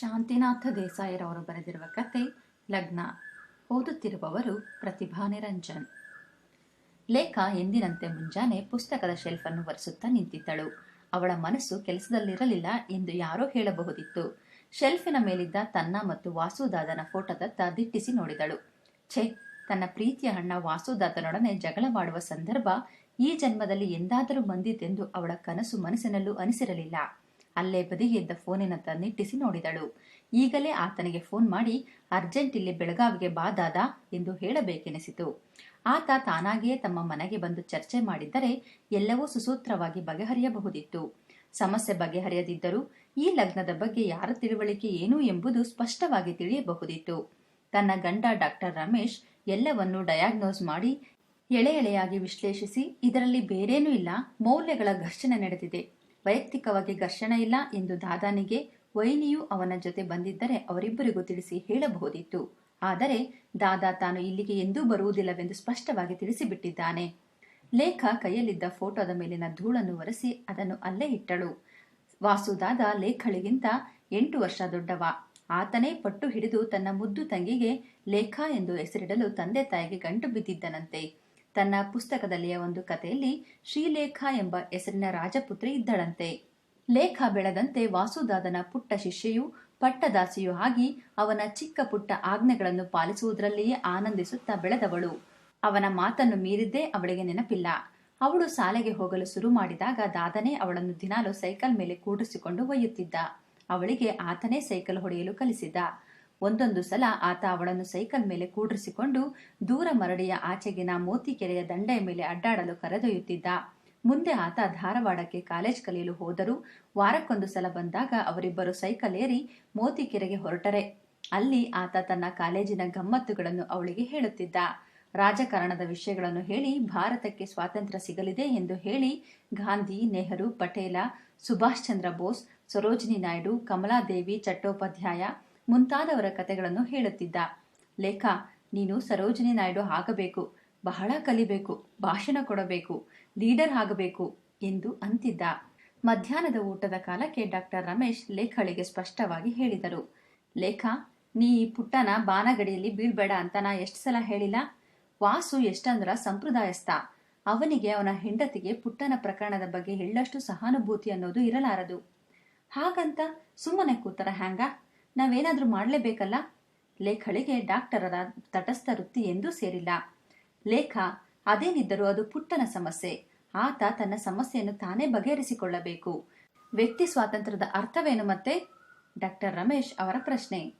ಶಾಂತಿನಾಥ ದೇಸಾಯಿರವರು ಬರೆದಿರುವ ಕತೆ, ಲಗ್ನ. ಓದುತ್ತಿರುವವರು ಪ್ರತಿಭಾ ನಿರಂಜನ್. ಲೇಖ ಎಂದಿನಂತೆ ಮುಂಜಾನೆ ಪುಸ್ತಕದ ಶೆಲ್ಫನ್ನು ಒರೆಸುತ್ತಾ ನಿಂತಿದ್ದಳು. ಅವಳ ಮನಸ್ಸು ಕೆಲಸದಲ್ಲಿರಲಿಲ್ಲ ಎಂದು ಯಾರೋ ಹೇಳಬಹುದಿತ್ತು. ಶೆಲ್ಫಿನ ಮೇಲಿದ್ದ ತನ್ನ ಮತ್ತು ವಾಸುದಾದನ ಫೋಟೋದತ್ತ ದಿಟ್ಟಿಸಿ ನೋಡಿದಳು. ಛೇ, ತನ್ನ ಪ್ರೀತಿಯ ಅಣ್ಣ ವಾಸುದಾದನೊಡನೆ ಜಗಳವಾಡುವ ಸಂದರ್ಭ ಈ ಜನ್ಮದಲ್ಲಿ ಎಂದಾದರೂ ಬಂದಿತೆಂದು ಅವಳ ಕನಸು ಮನಸ್ಸಿನಲ್ಲೂ ಅನಿಸಿರಲಿಲ್ಲ. ಅಲ್ಲೇ ಬದಿಗೆ ಇದ್ದ ಫೋನಿನತ್ತ ನಿಟ್ಟಿಸಿ ನೋಡಿದಳು. ಈಗಲೇ ಆತನಿಗೆ ಫೋನ್ ಮಾಡಿ, ಅರ್ಜೆಂಟ್ ಇಲ್ಲಿ ಬೆಳಗಾವಿಗೆ ಬಾದಾದ ಎಂದು ಹೇಳಬೇಕೆನಿಸಿತು. ಆತ ತಾನಾಗಿಯೇ ತಮ್ಮ ಮನೆಗೆ ಬಂದು ಚರ್ಚೆ ಮಾಡಿದ್ದರೆ ಎಲ್ಲವೂ ಸುಸೂತ್ರವಾಗಿ ಬಗೆಹರಿಯಬಹುದಿತ್ತು. ಸಮಸ್ಯೆ ಬಗೆಹರಿಯದಿದ್ದರೂ ಈ ಲಗ್ನದ ಬಗ್ಗೆ ಯಾರ ತಿಳುವಳಿಕೆ ಏನು ಎಂಬುದು ಸ್ಪಷ್ಟವಾಗಿ ತಿಳಿಯಬಹುದಿತ್ತು. ತನ್ನ ಗಂಡ ಡಾಕ್ಟರ್ ರಮೇಶ್ ಎಲ್ಲವನ್ನೂ ಡಯಾಗ್ನೋಸ್ ಮಾಡಿ ಎಳೆ ಎಳೆಯಾಗಿ ವಿಶ್ಲೇಷಿಸಿ, ಇದರಲ್ಲಿ ಬೇರೇನೂ ಇಲ್ಲ, ಮೌಲ್ಯಗಳ ಘರ್ಷಣೆ ನಡೆದಿದೆ. ವೈಯಕ್ತಿಕವಾಗಿ ಘರ್ಷಣೆ ಇಲ್ಲ ಎಂದು ದಾದಾನಿಗೆ ವೈನಿಯು ಅವನ ಜೊತೆ ಬಂದಿದ್ದರೆ ಅವರಿಬ್ಬರಿಗೂ ತಿಳಿಸಿ ಹೇಳಬಹುದಿತ್ತು. ಆದರೆ ದಾದಾ ತಾನು ಇಲ್ಲಿಗೆ ಎಂದೂ ಬರುವುದಿಲ್ಲವೆಂದು ಸ್ಪಷ್ಟವಾಗಿ ತಿಳಿಸಿಬಿಟ್ಟಿದ್ದಾನೆ. ಲೇಖ ಕೈಯಲ್ಲಿದ್ದ ಫೋಟೋದ ಮೇಲಿನ ಧೂಳನ್ನು ಒರೆಸಿ ಅದನ್ನು ಅಲ್ಲೇ ಇಟ್ಟಳು. ವಾಸುದಾದ ಲೇಖಳಿಗಿಂತ ಎಂಟು ವರ್ಷ ದೊಡ್ಡವ. ಆತನೇ ಪಟ್ಟು ಹಿಡಿದು ತನ್ನ ಮುದ್ದು ತಂಗಿಗೆ ಲೇಖ ಎಂದು ಹೆಸರಿಡಲು ತಂದೆ ತಾಯಿಗೆ ಗಂಟು ಬಿದ್ದಿದ್ದನಂತೆ. ತನ್ನ ಪುಸ್ತಕದಲ್ಲಿಯ ಒಂದು ಕಥೆಯಲ್ಲಿ ಶ್ರೀಲೇಖ ಎಂಬ ಹೆಸರಿನ ರಾಜಪುತ್ರಿ ಇದ್ದಳಂತೆ. ಲೇಖ ಬೆಳೆದಂತೆ ವಾಸುದಾದನ ಪುಟ್ಟ ಶಿಷ್ಯೆಯು ಪಟ್ಟದಾಸಿಯೂ ಆಗಿ ಅವನ ಚಿಕ್ಕ ಪುಟ್ಟ ಆಜ್ಞೆಗಳನ್ನು ಪಾಲಿಸುವುದರಲ್ಲಿಯೇ ಆನಂದಿಸುತ್ತಾ ಬೆಳೆದವಳು. ಅವನ ಮಾತನ್ನು ಮೀರಿದ್ದೇ ಅವಳಿಗೆ ನೆನಪಿಲ್ಲ. ಅವಳು ಶಾಲೆಗೆ ಹೋಗಲು ಶುರು ಮಾಡಿದಾಗ ದಾದನೇ ಅವಳನ್ನು ದಿನಾಲು ಸೈಕಲ್ ಮೇಲೆ ಕೂಡಿಸಿಕೊಂಡು ಒಯ್ಯುತ್ತಿದ್ದ. ಅವಳಿಗೆ ಆತನೇ ಸೈಕಲ್ ಹೊಡೆಯಲು ಕಲಿಸಿದ್ದ ಒಂದೊಂದು ಸಲ ಆತ ಅವಳನ್ನು ಸೈಕಲ್ ಮೇಲೆ ಕೂಡ್ರಿಸಿಕೊಂಡು ದೂರ ಮರಡಿಯ ಆಚೆಗಿನ ಮೋತಿಕೆರೆಯ ದಂಡೆಯ ಮೇಲೆ ಅಡ್ಡಾಡಲು ಕರೆದೊಯ್ಯುತ್ತಿದ್ದ. ಮುಂದೆ ಆತ ಧಾರವಾಡಕ್ಕೆ ಕಾಲೇಜ್ ಕಲಿಯಲು ಹೋದರೂ ವಾರಕ್ಕೊಂದು ಸಲ ಬಂದಾಗ ಅವರಿಬ್ಬರು ಸೈಕಲ್ ಏರಿ ಮೋತಿಕೆರೆಗೆ ಹೊರಟರೆ. ಅಲ್ಲಿ ಆತ ತನ್ನ ಕಾಲೇಜಿನ ಗಮ್ಮತ್ತುಗಳನ್ನು ಅವಳಿಗೆ ಹೇಳುತ್ತಿದ್ದ. ರಾಜಕಾರಣದ ವಿಷಯಗಳನ್ನು ಹೇಳಿ ಭಾರತಕ್ಕೆ ಸ್ವಾತಂತ್ರ್ಯ ಸಿಗಲಿದೆ ಎಂದು ಹೇಳಿ ಗಾಂಧಿ, ನೆಹರು, ಪಟೇಲ, ಸುಭಾಷ್ ಚಂದ್ರ ಬೋಸ್, ಸರೋಜಿನಿ ನಾಯ್ಡು, ಕಮಲಾದೇವಿ ಚಟ್ಟೋಪಾಧ್ಯಾಯ ಮುಂತಾದವರ ಕಥೆಗಳನ್ನು ಹೇಳುತ್ತಿದ್ದ. ಲೇಖ, ನೀನು ಸರೋಜಿನಿ ನಾಯ್ಡು ಆಗಬೇಕು ಬಹಳ ಕಲಿಬೇಕು, ಭಾಷಣ ಕೊಡಬೇಕು, ಲೀಡರ್ ಆಗಬೇಕು ಎಂದು ಅಂತಿದ್ದ. ಮಧ್ಯಾಹ್ನದ ಊಟದ ಕಾಲಕ್ಕೆ ಡಾಕ್ಟರ್ ರಮೇಶ್ ಲೇಖಳಿಗೆ ಸ್ಪಷ್ಟವಾಗಿ ಹೇಳಿದರು. ಲೇಖ, ನೀ ಈ ಪುಟ್ಟನ ಬಾನಗಡಿಯಲ್ಲಿ ಬೀಳ್ಬೇಡ ಅಂತ ನಾ ಎಷ್ಟು ಸಲ ಹೇಳಿಲ್ಲ? ವಾಸು ಎಷ್ಟಂದ್ರ ಸಂಪ್ರದಾಯಸ್ಥ. ಅವನಿಗೆ ಅವನ ಹೆಂಡತಿಗೆ ಪುಟ್ಟನ ಪ್ರಕರಣದ ಬಗ್ಗೆ ಎಳ್ಳಷ್ಟು ಸಹಾನುಭೂತಿ ಅನ್ನೋದು ಇರಲಾರದು. ಹಾಗಂತ ಸುಮ್ಮನೆ ಕೂತರ ಹ್ಯಾಂಗ? ನಾವೇನಾದ್ರೂ ಮಾಡಲೇಬೇಕಲ್ಲ? ಲೇಖಳಿಗೆ ಡಾಕ್ಟರರ ತಟಸ್ಥ ವೃತ್ತಿ ಎಂದೂ ಸೇರಿಲ್ಲ. ಲೇಖ, ಅದೇನಿದ್ದರೂ ಅದು ಪುಟ್ಟನ ಸಮಸ್ಯೆ. ಆತ ತನ್ನ ಸಮಸ್ಯೆಯನ್ನು ತಾನೇ ಬಗೆಹರಿಸಿಕೊಳ್ಳಬೇಕು. ವ್ಯಕ್ತಿ ಸ್ವಾತಂತ್ರ್ಯದ ಅರ್ಥವೇನು ಮತ್ತೆ? ಡಾಕ್ಟರ್ ರಮೇಶ್ ಅವರ ಪ್ರಶ್ನೆ.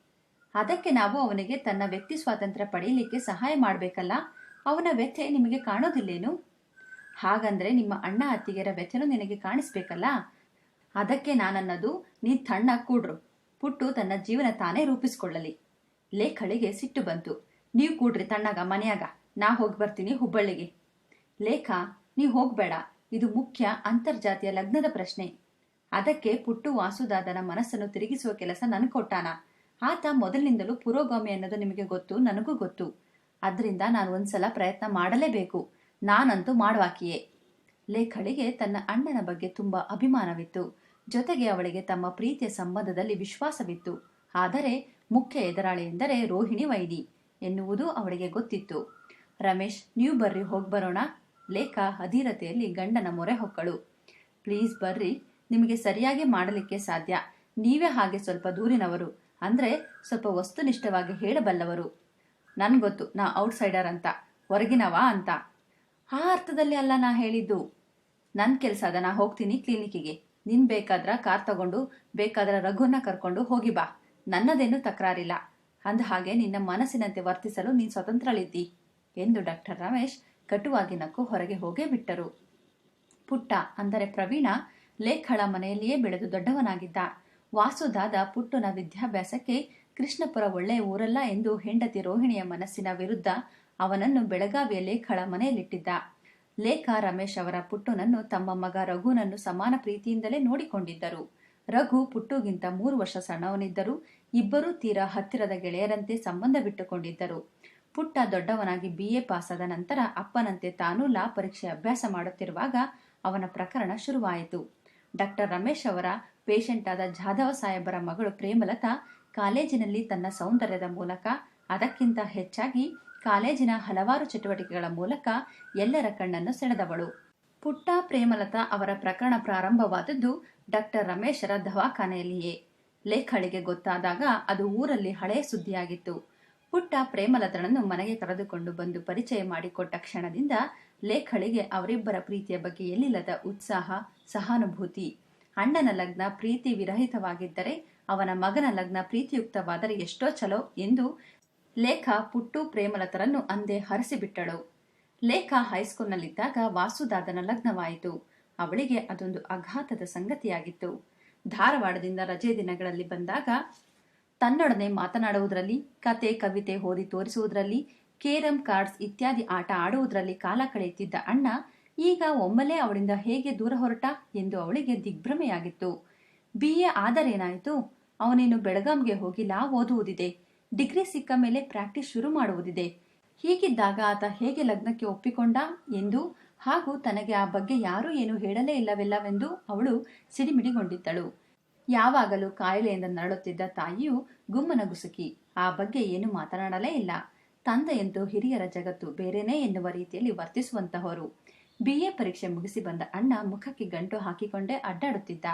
ಅದಕ್ಕೆ ನಾವು ಅವನಿಗೆ ತನ್ನ ವ್ಯಕ್ತಿ ಸ್ವಾತಂತ್ರ್ಯ ಪಡೆಯಲಿಕ್ಕೆ ಸಹಾಯ ಮಾಡಬೇಕಲ್ಲ? ಅವನ ವ್ಯಥೆ ನಿಮಗೆ ಕಾಣೋದಿಲ್ಲೇನು? ಹಾಗಂದ್ರೆ ನಿಮ್ಮ ಅಣ್ಣ ಅತ್ತಿಗೆರ ವ್ಯಥೆನೂ ನಿನಗೆ ಕಾಣಿಸ್ಬೇಕಲ್ಲ? ಅದಕ್ಕೆ ನಾನನ್ನದು ನೀ ತಣ್ಣ ಕೂಡ್ರು. ಪುಟ್ಟು ತನ್ನ ಜೀವನ ತಾನೇ ರೂಪಿಸಿಕೊಳ್ಳಲಿ. ಲೇಖಳಿಗೆ ಸಿಟ್ಟು ಬಂತು. ನೀವು ಕೂಡ್ರಿ ತಣ್ಣಗ, ಮನೆಯಾಗ. ನಾ ಹೋಗಿ ಬರ್ತೀನಿ ಹುಬ್ಬಳ್ಳಿಗೆ. ಲೇಖ ನೀವು ಹೋಗ್ಬೇಡ. ಇದು ಮುಖ್ಯ ಅಂತರ್ಜಾತಿಯ ಲಗ್ನದ ಪ್ರಶ್ನೆ. ಅದಕ್ಕೆ ಪುಟ್ಟು ವಾಸುದಾದನ ಮನಸ್ಸನ್ನು ತಿರುಗಿಸುವ ಕೆಲಸ ನನ್ ಕೊಟ್ಟಾನ. ಆತ ಮೊದಲಿನಿಂದಲೂ ಪುರೋಗಾಮಿ ಅನ್ನೋದು ನಿಮಗೆ ಗೊತ್ತು, ನನಗೂ ಗೊತ್ತು. ಅದರಿಂದ ನಾನು ಒಂದ್ಸಲ ಪ್ರಯತ್ನ ಮಾಡಲೇಬೇಕು. ನಾನಂತೂ ಮಾಡುವಾಕಿಯೇ. ಲೇಖಳಿಗೆ ತನ್ನ ಅಣ್ಣನ ಬಗ್ಗೆ ತುಂಬಾ ಅಭಿಮಾನವಿತ್ತು. ಜೊತೆಗೆ ಅವಳಿಗೆ ತಮ್ಮ ಪ್ರೀತಿಯ ಸಂಬಂಧದಲ್ಲಿ ವಿಶ್ವಾಸವಿತ್ತು. ಆದರೆ ಮುಖ್ಯ ಎದುರಾಳಿ ಎಂದರೆ ರೋಹಿಣಿ ವೈದಿ ಎನ್ನುವುದು ಅವಳಿಗೆ ಗೊತ್ತಿತ್ತು. ರಮೇಶ್, ನೀವು ಬರ್ರಿ, ಹೋಗಿ ಬರೋಣ. ಲೇಖ ಅಧೀರತೆಯಲ್ಲಿ ಗಂಡನ ಮೊರೆ ಹೊಕ್ಕಳು. ಪ್ಲೀಸ್ ಬರ್ರಿ, ನಿಮಗೆ ಸರಿಯಾಗಿ ಮಾಡಲಿಕ್ಕೆ ಸಾಧ್ಯ. ನೀವೇ ಹಾಗೆ ಸ್ವಲ್ಪ ದೂರಿನವರು. ಅಂದ್ರೆ ಸ್ವಲ್ಪ ವಸ್ತುನಿಷ್ಠವಾಗಿ ಹೇಳಬಲ್ಲವರು. ನನ್ಗೊತ್ತು, ನಾ ಔಟ್ಸೈಡರ್ ಅಂತ. ಹೊರಗಿನವಾ ಅಂತ. ಆ ಅರ್ಥದಲ್ಲಿ ಅಲ್ಲ ನಾ ಹೇಳಿದ್ದು. ನನ್ನ ಕೆಲಸ ಅದ, ನಾ ಹೋಗ್ತೀನಿ ಕ್ಲಿನಿಕ್ಕಿಗೆ ನಿನ್ ಬೇಕಾದ್ರ ಕಾರ್ ತಗೊಂಡು, ಬೇಕಾದ್ರ ರಘುನ ಕರ್ಕೊಂಡು ಹೋಗಿ ಬಾ. ನನ್ನದೇನು ತಕರಾರಿಲ್ಲ. ಅಂದ ಹಾಗೆ ನಿನ್ನ ಮನಸ್ಸಿನಂತೆ ವರ್ತಿಸಲು ನೀನ್ ಸ್ವತಂತ್ರಳಿದ್ದಿ ಎಂದು ಡಾಕ್ಟರ್ ರಮೇಶ್ ಕಟುವಾಗಿ ನಕ್ಕು ಹೊರಗೆ ಹೋಗೇ ಬಿಟ್ಟರು. ಪುಟ್ಟ ಅಂದರೆ ಪ್ರವೀಣ ಲೇಖಳ ಮನೆಯಲ್ಲಿಯೇ ಬೆಳೆದು ದೊಡ್ಡವನಾಗಿದ್ದ. ವಾಸುದಾದ ಪುಟ್ಟನ ವಿದ್ಯಾಭ್ಯಾಸಕ್ಕೆ ಕೃಷ್ಣಪುರ ಒಳ್ಳೆಯ ಊರಲ್ಲ ಎಂದು ಹೆಂಡತಿ ರೋಹಿಣಿಯ ಮನಸ್ಸಿನ ವಿರುದ್ಧ ಅವನನ್ನು ಬೆಳಗಾವಿಯ ಲೇಖಳ ಮನೆಯಲ್ಲಿಟ್ಟಿದ್ದ. ಲೇಖ ರಮೇಶ್ ಅವರ ಪುಟ್ಟುನನ್ನು ತಮ್ಮ ಮಗ ರಘುನನ್ನು ಸಮಾನ ಪ್ರೀತಿಯಿಂದಲೇ ನೋಡಿಕೊಂಡಿದ್ದರು. ರಘು ಪುಟ್ಟುಗಿಂತ ಮೂರು ವರ್ಷ ಸಣ್ಣವನಿದ್ದರೂ ಇಬ್ಬರೂ ತೀರಾ ಹತ್ತಿರದ ಗೆಳೆಯರಂತೆ ಸಂಬಂಧ ಬಿಟ್ಟುಕೊಂಡಿದ್ದರು. ಪುಟ್ಟ ದೊಡ್ಡವನಾಗಿ ಬಿಎ ಪಾಸಾದ ನಂತರ ಅಪ್ಪನಂತೆ ತಾನೂ ಲಾ ಪರೀಕ್ಷೆ ಅಭ್ಯಾಸ ಮಾಡುತ್ತಿರುವಾಗ ಅವನ ಪ್ರಕರಣ ಶುರುವಾಯಿತು. ಡಾಕ್ಟರ್ ರಮೇಶ್ ಅವರ ಪೇಷಂಟ್ ಆದ ಜಾಧವ ಸಾಹೇಬರ ಮಗಳು ಪ್ರೇಮಲತಾ ಕಾಲೇಜಿನಲ್ಲಿ ತನ್ನ ಸೌಂದರ್ಯದ ಮೂಲಕ ಅದಕ್ಕಿಂತ ಹೆಚ್ಚಾಗಿ ಕಾಲೇಜಿನ ಹಲವಾರು ಚಟುವಟಿಕೆಗಳ ಮೂಲಕ ಎಲ್ಲರ ಕಣ್ಣನ್ನು ಸೆಳೆದವಳು. ಪುಟ್ಟ ಪ್ರೇಮಲತಾ ಅವರ ಪ್ರಕರಣ ಪ್ರಾರಂಭವಾದದ್ದು ಡಾಕ್ಟರ್ ರಮೇಶರ ದವಾಖಾನೆಯಲ್ಲಿಯೇ. ಲೇಖಳಿಗೆ ಗೊತ್ತಾದಾಗ ಅದು ಊರಲ್ಲಿ ಹಳೆಯ ಸುದ್ದಿಯಾಗಿತ್ತು. ಪುಟ್ಟ ಪ್ರೇಮಲತನನ್ನು ಮನೆಗೆ ಕರೆದುಕೊಂಡು ಬಂದು ಪರಿಚಯ ಮಾಡಿಕೊಟ್ಟ ಕ್ಷಣದಿಂದ ಲೇಖಳಿಗೆ ಅವರಿಬ್ಬರ ಪ್ರೀತಿಯ ಬಗ್ಗೆ ಎಲ್ಲಿಲ್ಲದ ಉತ್ಸಾಹ, ಸಹಾನುಭೂತಿ. ಅಣ್ಣನ ಲಗ್ನ ಪ್ರೀತಿ ವಿರಹಿತವಾಗಿದ್ದರೆ ಅವನ ಮಗನ ಲಗ್ನ ಪ್ರೀತಿಯುಕ್ತವಾದರೆ ಎಷ್ಟೋ ಚಲೋ ಎಂದು ಲೇಖ ಪುಟ್ಟು ಪ್ರೇಮಲತರನ್ನು ಅಂದೇ ಹರಸಿಬಿಟ್ಟಳು. ಲೇಖ ಹೈಸ್ಕೂಲ್ನಲ್ಲಿದ್ದಾಗ ವಾಸುದಾದನ ಲಗ್ನವಾಯಿತು. ಅವಳಿಗೆ ಅದೊಂದು ಅಘಾತದ ಸಂಗತಿಯಾಗಿತ್ತು. ಧಾರವಾಡದಿಂದ ರಜೆ ದಿನಗಳಲ್ಲಿ ಬಂದಾಗ ತನ್ನೊಡನೆ ಮಾತನಾಡುವುದರಲ್ಲಿ, ಕತೆ, ಕವಿತೆ ಓದಿ ತೋರಿಸುವುದರಲ್ಲಿ, ಕೇರಂ ಕಾರ್ಡ್ಸ್ ಇತ್ಯಾದಿ ಆಟ ಆಡುವುದರಲ್ಲಿ ಕಾಲ ಕಳೆಯುತ್ತಿದ್ದ ಅಣ್ಣ, ಈಗ ಒಮ್ಮಲೇ ಅವಳಿಂದ ಹೇಗೆ ದೂರ ಹೊರಟ ಎಂದು ಅವಳಿಗೆ ದಿಗ್ಭ್ರಮೆಯಾಗಿತ್ತು. B A ಆದರೇನಾಯಿತು? ಅವನೇನು ಬೆಳಗಾಂಗೆ ಹೋಗಿ ಲಾ ಓದುವುದಿದೆ? ಡಿಗ್ರಿ ಸಿಕ್ಕ ಮೇಲೆ ಪ್ರಾಕ್ಟೀಸ್ ಶುರು ಮಾಡುವುದಿದೆ. ಹೀಗಿದ್ದಾಗ ಆತ ಹೇಗೆ ಲಗ್ನಕ್ಕೆ ಒಪ್ಪಿಕೊಂಡ ಎಂದು ಹಾಗೂ ತನಗೆ ಆ ಬಗ್ಗೆ ಯಾರೂ ಏನು ಹೇಳಲೇ ಇಲ್ಲವೆಲ್ಲವೆಂದು ಅವಳು ಸಿಡಿಮಿಡಿಗೊಂಡಿದ್ದಳು. ಯಾವಾಗಲೂ ಕಾಯಿಲೆಯಿಂದ ನರಳುತ್ತಿದ್ದ ತಾಯಿಯು ಗುಮ್ಮನ ಗುಸುಕಿ, ಆ ಬಗ್ಗೆ ಏನು ಮಾತನಾಡಲೇ ಇಲ್ಲ. ತಂದೆಯಂತೂ ಹಿರಿಯರ ಜಗತ್ತು ಬೇರೆನೇ ಎನ್ನುವ ರೀತಿಯಲ್ಲಿ ವರ್ತಿಸುವಂತಹವರು. ಬಿಎ ಪರೀಕ್ಷೆ ಮುಗಿಸಿ ಬಂದ ಅಣ್ಣ ಮುಖಕ್ಕೆ ಗಂಟು ಹಾಕಿಕೊಂಡೇ ಅಡ್ಡಾಡುತ್ತಿದ್ದ.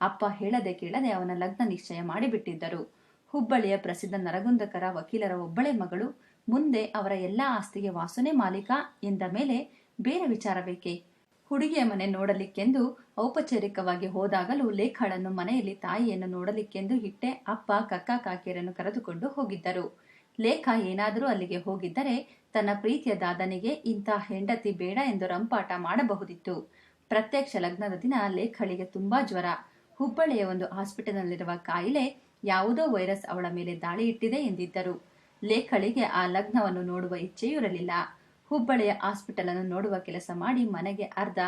ಅಪ್ಪ ಹೇಳದೆ ಕೇಳದೆ ಅವನ ಲಗ್ನ ನಿಶ್ಚಯ ಮಾಡಿಬಿಟ್ಟಿದ್ದರು. ಹುಬ್ಬಳ್ಳಿಯ ಪ್ರಸಿದ್ಧ ನರಗುಂದಕರ ವಕೀಲರ ಒಬ್ಬಳೆ ಮಗಳು ಮುಂದೆ ಅವರ ಎಲ್ಲಾ ಆಸ್ತಿಗೆ ವಾಸನೆ ಮಾಲೀಕ ಎಂದ ಮೇಲೆ ಬೇರೆ ವಿಚಾರ ಬೇಕೆ? ಹುಡುಗಿಯ ಮನೆ ನೋಡಲಿಕ್ಕೆಂದು ಔಪಚಾರಿಕವಾಗಿ ಹೋದಾಗಲೂ ಲೇಖಾಳನ್ನು ಮನೆಯಲ್ಲಿ ತಾಯಿಯನ್ನು ನೋಡಲಿಕ್ಕೆಂದು ಹಿಟ್ಟೆ, ಅಪ್ಪ, ಕಕ್ಕ ಕಾಕಿಯರನ್ನು ಕರೆದುಕೊಂಡು ಹೋಗಿದ್ದರು. ಲೇಖ ಏನಾದರೂ ಅಲ್ಲಿಗೆ ಹೋಗಿದ್ದರೆ ತನ್ನ ಪ್ರೀತಿಯ ದಾದನಿಗೆ ಇಂಥ ಹೆಂಡತಿ ಬೇಡ ಎಂದು ರಂಪಾಟ ಮಾಡಬಹುದಿತ್ತು. ಪ್ರತ್ಯಕ್ಷ ಲಗ್ನದ ದಿನ ಲೇಖಳಿಗೆ ತುಂಬಾ ಜ್ವರ. ಹುಬ್ಬಳ್ಳಿಯ ಒಂದು ಹಾಸ್ಪಿಟಲ್ನಲ್ಲಿರುವ ಕಾಯಿಲೆ ಯಾವುದೋ ವೈರಸ್ ಅವಳ ಮೇಲೆ ದಾಳಿ ಇಟ್ಟಿದೆ ಎಂದಿದ್ದರು. ಲೇಖಳಿಗೆ ಆ ಲಗ್ನವನ್ನು ನೋಡುವ ಇಚ್ಛೆಯೂ ಇರಲಿಲ್ಲ ಹುಬ್ಬಳ್ಳಿಯ ಹಾಸ್ಪಿಟಲ್ ಅನ್ನು ನೋಡುವ ಕೆಲಸ ಮಾಡಿ ಮನೆಗೆ ಅರ್ಧ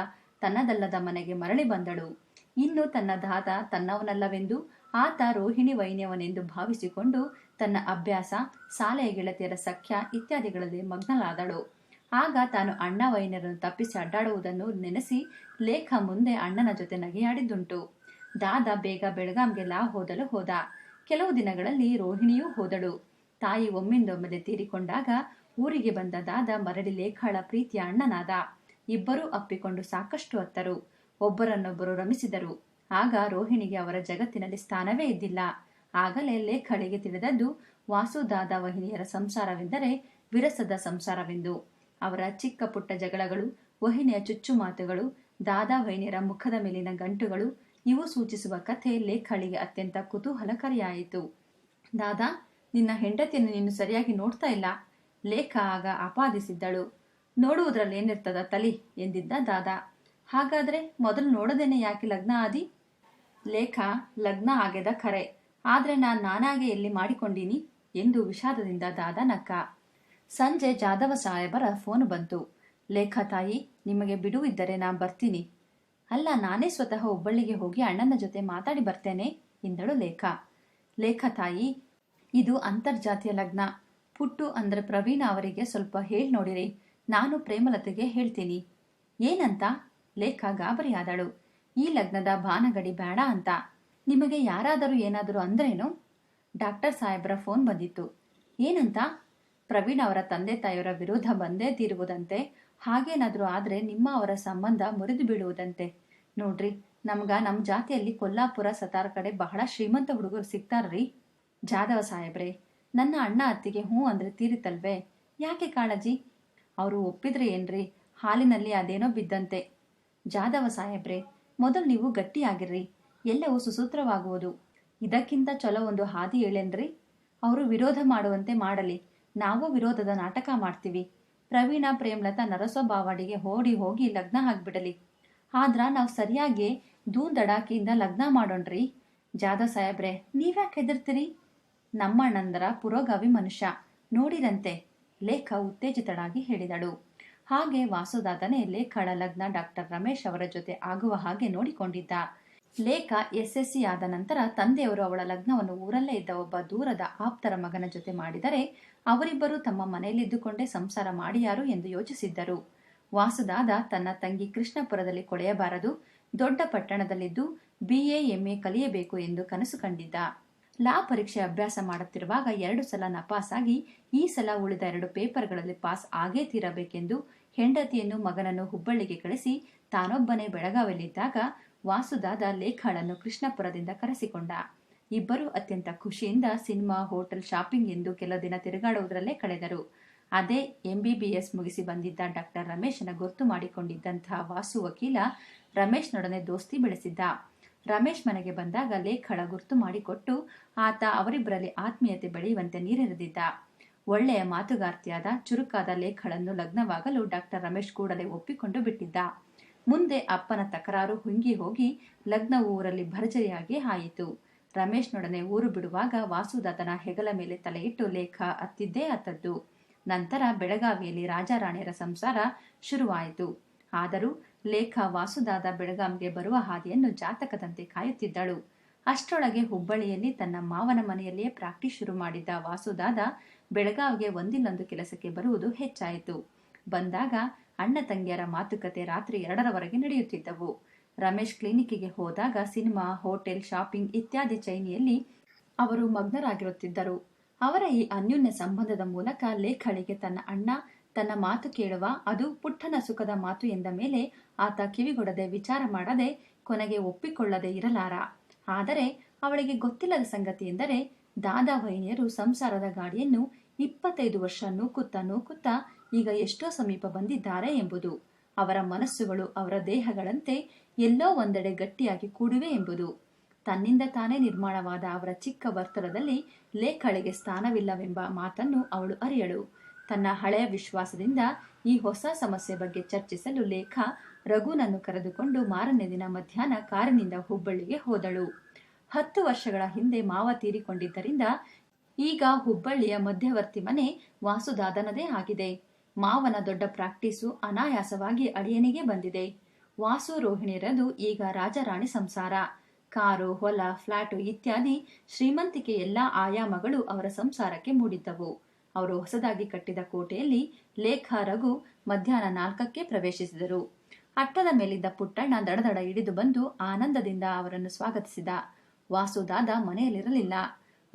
ತನ್ನದಲ್ಲದ ಮನೆಗೆ ಮರಳಿ ಬಂದಳು. ಇನ್ನು ತನ್ನ ದಾದ ತನ್ನವನಲ್ಲವೆಂದು ಆತ ರೋಹಿಣಿ ವೈನ್ಯವನೆಂದು ಭಾವಿಸಿಕೊಂಡು ತನ್ನ ಅಭ್ಯಾಸ, ಶಾಲೆಯ ಗೆಳತಿಯರ ಸಖ್ಯ ಇತ್ಯಾದಿಗಳಲ್ಲಿ ಮಗ್ನಲಾದಳು ಆಗ ತಾನು ಅಣ್ಣ ವೈನ್ಯರನ್ನು ತಪ್ಪಿಸಿ ಅಡ್ಡಾಡುವುದನ್ನು ನೆನೆಸಿ ಲೇಖ ಮುಂದೆ ಅಣ್ಣನ ಜೊತೆ ನಗೆಯಾಡಿದ್ದುಂಟು. ದಾದ ಬೇಗ ಬೆಳಗಾಂಗೆ ಲಾ ಹೋದಲು ಹೋದ. ಕೆಲವು ದಿನಗಳಲ್ಲಿ ರೋಹಿಣಿಯೂ ಹೋದಳು. ತಾಯಿ ಒಮ್ಮಿಂದೊಮ್ಮೆಲೆ ತೀರಿಕೊಂಡಾಗ ಊರಿಗೆ ಬಂದ ದಾದ ಮರಳಿ ಲೇಖಾಳ ಪ್ರೀತಿಯ ಅಣ್ಣನಾದ. ಇಬ್ಬರೂ ಅಪ್ಪಿಕೊಂಡು ಸಾಕಷ್ಟು ಅತ್ತರು. ಒಬ್ಬರನ್ನೊಬ್ಬರು ರಮಿಸಿದರು. ಆಗ ರೋಹಿಣಿಗೆ ಅವರ ಜಗತ್ತಿನಲ್ಲಿ ಸ್ಥಾನವೇ ಇದ್ದಿಲ್ಲ. ಆಗಲೇ ಲೇಖಳಿಗೆ ತಿಳಿದದ್ದು ವಾಸುದಾದ ವಹಿನಿಯರ ಸಂಸಾರವೆಂದರೆ ವಿರಸದ ಸಂಸಾರವೆಂದು. ಅವರ ಚಿಕ್ಕ ಪುಟ್ಟ ಜಗಳಗಳು, ವಹಿನಿಯ ಚುಚ್ಚು ಮಾತುಗಳು ದಾದಾ ವಹಿನಿಯರ ಮುಖದ ಮೇಲಿನ ಗಂಟುಗಳು ಇವು ಸೂಚಿಸುವ ಕಥೆ ಲೇಖಳಿಗೆ ಅತ್ಯಂತ ಕುತೂಹಲಕಾರಿಯಾಯಿತು. ದಾದಾ, ನಿನ್ನ ಹೆಂಡತಿಯನ್ನು ನೀನು ಸರಿಯಾಗಿ ನೋಡ್ತಾ ಇಲ್ಲ. ಲೇಖ ಆಗ ಆಪಾದಿಸಿದ್ದಳು. ನೋಡುವುದರಲ್ಲಿ ಏನಿರ್ತದ ತಲಿ? ಎಂದಿದ್ದ ದಾದಾ. ಹಾಗಾದ್ರೆ ಮೊದಲು ನೋಡದೇನೆ ಯಾಕೆ ಲಗ್ನ ಆದಿ? ಲೇಖ, ಲಗ್ನ ಆಗದ ಖರೆ. ಆದ್ರೆ ನಾನು ನಾನಾಗೆ ಎಲ್ಲಿ ಮಾಡಿಕೊಂಡೀನಿ? ಎಂದು ವಿಷಾದದಿಂದ ದಾದ ನಕ್ಕ. ಸಂಜೆ ಜಾಧವ ಸಾಹೇಬರ ಫೋನ್ ಬಂತು. ಲೇಖ ತಾಯಿ, ನಿಮಗೆ ಬಿಡುವಿದ್ದರೆ ನಾನು ಬರ್ತೀನಿ. ಅಲ್ಲ, ನಾನೇ ಸ್ವತಃ ಹುಬ್ಬಳ್ಳಿಗೆ ಹೋಗಿ ಅಣ್ಣನ ಜೊತೆ ಮಾತಾಡಿ ಬರ್ತೇನೆ ಎಂದಳು ಲೇಖ. ಲೇಖ ತಾಯಿ, ಇದು ಅಂತರ್ಜಾತಿಯ ಲಗ್ನ. ಪುಟ್ಟು ಅಂದ್ರೆ ಪ್ರವೀಣ ಅವರಿಗೆ ಸ್ವಲ್ಪ ಹೇಳಿ ನೋಡಿರಿ. ನಾನು ಪ್ರೇಮಲತೆಗೆ ಹೇಳ್ತೀನಿ. ಏನಂತ? ಲೇಖ ಗಾಬರಿಯಾದಳು. ಈ ಲಗ್ನದ ಬಾನಗಡಿ ಬೇಡ ಅಂತ. ನಿಮಗೆ ಯಾರಾದರೂ ಏನಾದರೂ ಅಂದ್ರೇನು? ಡಾಕ್ಟರ್ ಸಾಹೇಬ್ರ ಫೋನ್ ಬಂದಿತ್ತು. ಏನಂತ? ಪ್ರವೀಣ್ ಅವರ ತಂದೆ ತಾಯಿಯವರ ವಿರೋಧ ಬಂದೇ ತೀರುವುದಂತೆ, ಹಾಗೇನಾದರೂ ಆದರೆ ನಿಮ್ಮ ಅವರ ಸಂಬಂಧ ಮುರಿದು ಬೀಳುವುದಂತೆ. ನೋಡ್ರಿ, ನಮ್ಗ ನಮ್ಮ ಜಾತಿಯಲ್ಲಿ ಕೊಲ್ಲಾಪುರ ಸತಾರ ಕಡೆ ಬಹಳ ಶ್ರೀಮಂತ ಹುಡುಗರು ಸಿಗ್ತಾರ್ರಿ. ಜಾಧವ ಸಾಹೇಬ್ರೆ, ನನ್ನ ಅಣ್ಣ ಅತ್ತಿಗೆ ಹ್ಞೂ ಅಂದ್ರೆ ತೀರಿತಲ್ವೇ? ಯಾಕೆ ಕಾಳಜಿ? ಅವರು ಒಪ್ಪಿದ್ರೆ ಏನ್ರಿ? ಹಾಲಿನಲ್ಲಿ ಅದೇನೋ ಬಿದ್ದಂತೆ. ಜಾಧವ ಸಾಹೇಬ್ರೆ, ಮೊದಲು ನೀವು ಗಟ್ಟಿಯಾಗಿರ್ರಿ. ಎಲ್ಲವೂ ಸುಸೂತ್ರವಾಗುವುದು. ಇದಕ್ಕಿಂತ ಚಲೋ ಒಂದು ಹಾದಿ ಹೇಳೇನ್ರಿ? ಅವರು ವಿರೋಧ ಮಾಡುವಂತೆ ಮಾಡಲಿ. ನಾವು ವಿರೋಧದ ನಾಟಕ ಮಾಡ್ತೀವಿ. ಪ್ರವೀಣ, ಪ್ರೇಮ್ಲತಾ ನರಸ್ವಭಾವಡಿಗೆ ಓಡಿ ಹೋಗಿ ಲಗ್ನ ಆಗ್ಬಿಡಲಿ. ಆದ್ರ ನಾವು ಸರಿಯಾಗಿ ದೂನ್ ದಡಾಕಿಯಿಂದ ಲಗ್ನ ಮಾಡೋಣ್ರಿ. ಜಾಧವ್ ಸಾಹೇಬ್ರೆ, ನೀವ್ಯಾಕೆ ಹೆದರ್ತೀರಿ? ನಮ್ಮಣ್ಣಂದರ ಪುರೋಗಾವಿ ಮನುಷ್ಯ, ನೋಡಿದಂತೆ ಲೇಖ ಉತ್ತೇಜಿತಳಾಗಿ ಹೇಳಿದಳು. ಹಾಗೆ ವಾಸುದಾದನೇ ಲೇಖಳ ಲಗ್ನ ಡಾಕ್ಟರ್ ರಮೇಶ್ ಅವರ ಜೊತೆ ಆಗುವ ಹಾಗೆ ನೋಡಿಕೊಂಡಿದ್ದ. ಲೇಖ ಎಸ್ಎಸ್ಸಿ ಆದ ನಂತರ ತಂದೆಯವರು ಅವಳ ಲಗ್ನವನ್ನು ಊರಲ್ಲೇ ಇದ್ದ ಒಬ್ಬ ದೂರದ ಆಪ್ತರ ಮಗನ ಜೊತೆ ಮಾಡಿದರೆ ಅವರಿಬ್ಬರು ತಮ್ಮ ಮನೆಯಲ್ಲಿದ್ದುಕೊಂಡೇ ಸಂಸಾರ ಮಾಡಿಯಾರು ಎಂದು ಯೋಚಿಸಿದ್ದರು. ವಾಸುದಾದ ತನ್ನ ತಂಗಿ ಕೃಷ್ಣಪುರದಲ್ಲಿ ಕೊಳೆಯಬಾರದು, ದೊಡ್ಡ ಪಟ್ಟಣದಲ್ಲಿದ್ದು ಬಿಎ ಎಂಎ ಕಲಿಯಬೇಕು ಎಂದು ಕನಸು ಕಂಡಿದ್ದ. ಲಾ ಪರೀಕ್ಷೆ ಅಭ್ಯಾಸ ಮಾಡುತ್ತಿರುವಾಗ ಎರಡು ಸಲ ನಪಾಸಾಗಿ ಈ ಸಲ ಉಳಿದ ಎರಡು ಪೇಪರ್ಗಳಲ್ಲಿ ಪಾಸ್ ಆಗೇ ತೀರಬೇಕೆಂದು ಹೆಂಡತಿಯನ್ನು ಮಗನನ್ನು ಹುಬ್ಬಳ್ಳಿಗೆ ಕಳಿಸಿ ತಾನೊಬ್ಬನೇ ಬೆಳಗಾವಿಯಲ್ಲಿದ್ದಾಗ ವಾಸುದಾದ ಲೇಖಾಳನ್ನು ಕೃಷ್ಣಪುರದಿಂದ ಕರೆಸಿಕೊಂಡ. ಇಬ್ಬರು ಅತ್ಯಂತ ಖುಷಿಯಿಂದ ಸಿನಿಮಾ, ಹೋಟೆಲ್, ಶಾಪಿಂಗ್ ಎಂದು ಕೆಲ ದಿನ ತಿರುಗಾಡುವುದರಲ್ಲೇ ಕಳೆದರು. ಅದೇ ಎಂಬಿಬಿಎಸ್ ಮುಗಿಸಿ ಬಂದಿದ್ದ ಡಾಕ್ಟರ್ ರಮೇಶನ ಗುರ್ತು ಮಾಡಿಕೊಂಡಿದ್ದಂತಹ ವಾಸು ವಕೀಲ ರಮೇಶ್ನೊಡನೆ ದೋಸ್ತಿ ಬೆಳೆಸಿದ್ದ. ರಮೇಶ್ ಮನೆಗೆ ಬಂದಾಗ ಲೇಖಳ ಗುರ್ತು ಮಾಡಿಕೊಟ್ಟು ಆತ ಅವರಿಬ್ಬರಲ್ಲಿ ಆತ್ಮೀಯತೆ ಬೆಳೆಯುವಂತೆ ನೀರೆರೆದಿದ್ದ. ಒಳ್ಳೆಯ ಮಾತುಗಾರ್ತಿಯಾದ ಚುರುಕಾದ ಲೇಖಳನ್ನು ಲಗ್ನವಾಗಲು ಡಾಕ್ಟರ್ ರಮೇಶ್ ಕೂಡಲೇ ಒಪ್ಪಿಕೊಂಡು ಬಿಟ್ಟಿದ್ದ. ಮುಂದೆ ಅಪ್ಪನ ತಕರಾರು ಹುಂಗಿ ಹೋಗಿ ಲಗ್ನ ಊರಲ್ಲಿ ಭರ್ಜರಿಯಾಗಿ ಹಾಯಿತು. ರಮೇಶ್ನೊಡನೆ ಊರು ಬಿಡುವಾಗ ವಾಸುದಾತನ ಹೆಗಲ ಮೇಲೆ ತಲೆಯಿಟ್ಟು ಲೇಖ ಅತ್ತಿದ್ದೇ ಅತ್ತದ್ದು ನಂತರ ಬೆಳಗಾವಿಯಲ್ಲಿ ರಾಜಾರಾಣಿಯರ ಸಂಸಾರ ಶುರುವಾಯಿತು. ಆದರೂ ಲೇಖ ವಾಸುದಾದ ಬೆಳಗಾಂಗೆ ಬರುವ ಹಾದಿಯನ್ನು ಜಾತಕದಂತೆ ಕಾಯುತ್ತಿದ್ದಳು. ಅಷ್ಟರೊಳಗೆ ಹುಬ್ಬಳ್ಳಿಯಲ್ಲಿ ತನ್ನ ಮಾವನ ಮನೆಯಲ್ಲಿಯೇ ಪ್ರಾಕ್ಟೀಸ್ ಶುರು ಮಾಡಿದ್ದ ವಾಸುದಾದ ಬೆಳಗಾವಿಗೆ ಒಂದಿಲ್ಲೊಂದು ಕೆಲಸಕ್ಕೆ ಬರುವುದು ಹೆಚ್ಚಾಯಿತು. ಬಂದಾಗ ಅಣ್ಣ ತಂಗಿಯರ ಮಾತುಕತೆ ರಾತ್ರಿ ಎರಡರವರೆಗೆ ನಡೆಯುತ್ತಿದ್ದವು. ರಮೇಶ್ ಕ್ಲಿನಿಕ್ಕಿಗೆ ಹೋದಾಗ ಸಿನಿಮಾ, ಹೋಟೆಲ್, ಶಾಪಿಂಗ್ ಇತ್ಯಾದಿ ಚೈನಿಯಲ್ಲಿ ಅವರು ಮಗ್ನರಾಗಿರುತ್ತಿದ್ದರು. ಅವರ ಈ ಅನ್ಯೋನ್ಯ ಸಂಬಂಧದ ಮೂಲಕ ಲೇಖಳಿಗೆ ತನ್ನ ಅಣ್ಣ ತನ್ನ ಮಾತು ಕೇಳುವ, ಅದು ಪುಟ್ಟನ ಸುಖದ ಮಾತು ಎಂದ ಮೇಲೆ ಆತ ಕಿವಿಗೊಡದೆ ವಿಚಾರ ಮಾಡದೆ ಕೊನೆಗೆ ಒಪ್ಪಿಕೊಳ್ಳದೆ ಇರಲಾರ. ಆದರೆ ಅವಳಿಗೆ ಗೊತ್ತಿಲ್ಲದ ಸಂಗತಿ ಎಂದರೆ ದಾದಾ ವೈನಿಯರು ಸಂಸಾರದ ಗಾಡಿಯನ್ನು ಇಪ್ಪತ್ತೈದು ವರ್ಷ ನೂಕುತ್ತಾ ನೂಕುತ್ತಾ ಈಗ ಎಷ್ಟೋ ಸಮೀಪ ಬಂದಿದ್ದಾರೆ ಎಂಬುದು, ಅವರ ಮನಸ್ಸುಗಳು ಅವರ ದೇಹಗಳಂತೆ ಎಲ್ಲೋ ಒಂದೆಡೆ ಗಟ್ಟಿಯಾಗಿ ಕೂಡುವೆ ಎಂಬುದು. ತನ್ನಿಂದ ತಾನೇ ನಿರ್ಮಾಣವಾದ ಅವರ ಚಿಕ್ಕ ವರ್ತಲದಲ್ಲಿ ಲೇಖಳಿಗೆ ಸ್ಥಾನವಿಲ್ಲವೆಂಬ ಮಾತನ್ನು ಅವಳು ಅರಿಯಳು. ತನ್ನ ಹಳೆಯ ವಿಶ್ವಾಸದಿಂದ ಈ ಹೊಸ ಸಮಸ್ಯೆ ಬಗ್ಗೆ ಚರ್ಚಿಸಲು ಲೇಖ ರಘುನನ್ನು ಕರೆದುಕೊಂಡು ಮಾರನೇ ದಿನ ಮಧ್ಯಾಹ್ನ ಕಾರಿನಿಂದ ಹುಬ್ಬಳ್ಳಿಗೆ ಹೋದಳು. ಹತ್ತು ವರ್ಷಗಳ ಹಿಂದೆ ಮಾವ ತೀರಿಕೊಂಡಿದ್ದರಿಂದ ಈಗ ಹುಬ್ಬಳ್ಳಿಯ ಮಧ್ಯವರ್ತಿ ಮನೆ ವಾಸುದಾದನದೇ ಆಗಿದೆ. ಮಾವನ ದೊಡ್ಡ ಪ್ರಾಕ್ಟೀಸು ಅನಾಯಾಸವಾಗಿ ಅಳಿಯನಿಗೆ ಬಂದಿದೆ. ವಾಸು ರೋಹಿಣಿಯರದು ಈಗ ರಾಜರಾಣಿ ಸಂಸಾರ. ಕಾರು, ಹೊಲ, ಫ್ಲಾಟು ಇತ್ಯಾದಿ ಶ್ರೀಮಂತಿಕೆ ಎಲ್ಲಾ ಆಯಾಮಗಳು ಅವರ ಸಂಸಾರಕ್ಕೆ ಮೂಡಿದ್ದವು. ಅವರು ಹೊಸದಾಗಿ ಕಟ್ಟಿದ ಕೋಟೆಯಲ್ಲಿ ಲೇಖ ರಘು ಮಧ್ಯಾಹ್ನ ನಾಲ್ಕಕ್ಕೆ ಪ್ರವೇಶಿಸಿದರು. ಅಟ್ಟದ ಮೇಲಿದ್ದ ಪುಟ್ಟಣ್ಣ ದಡದಡ ಹಿಡಿದು ಬಂದು ಆನಂದದಿಂದ ಅವರನ್ನು ಸ್ವಾಗತಿಸಿದ. ವಾಸುದಾದ ಮನೆಯಲ್ಲಿರಲಿಲ್ಲ.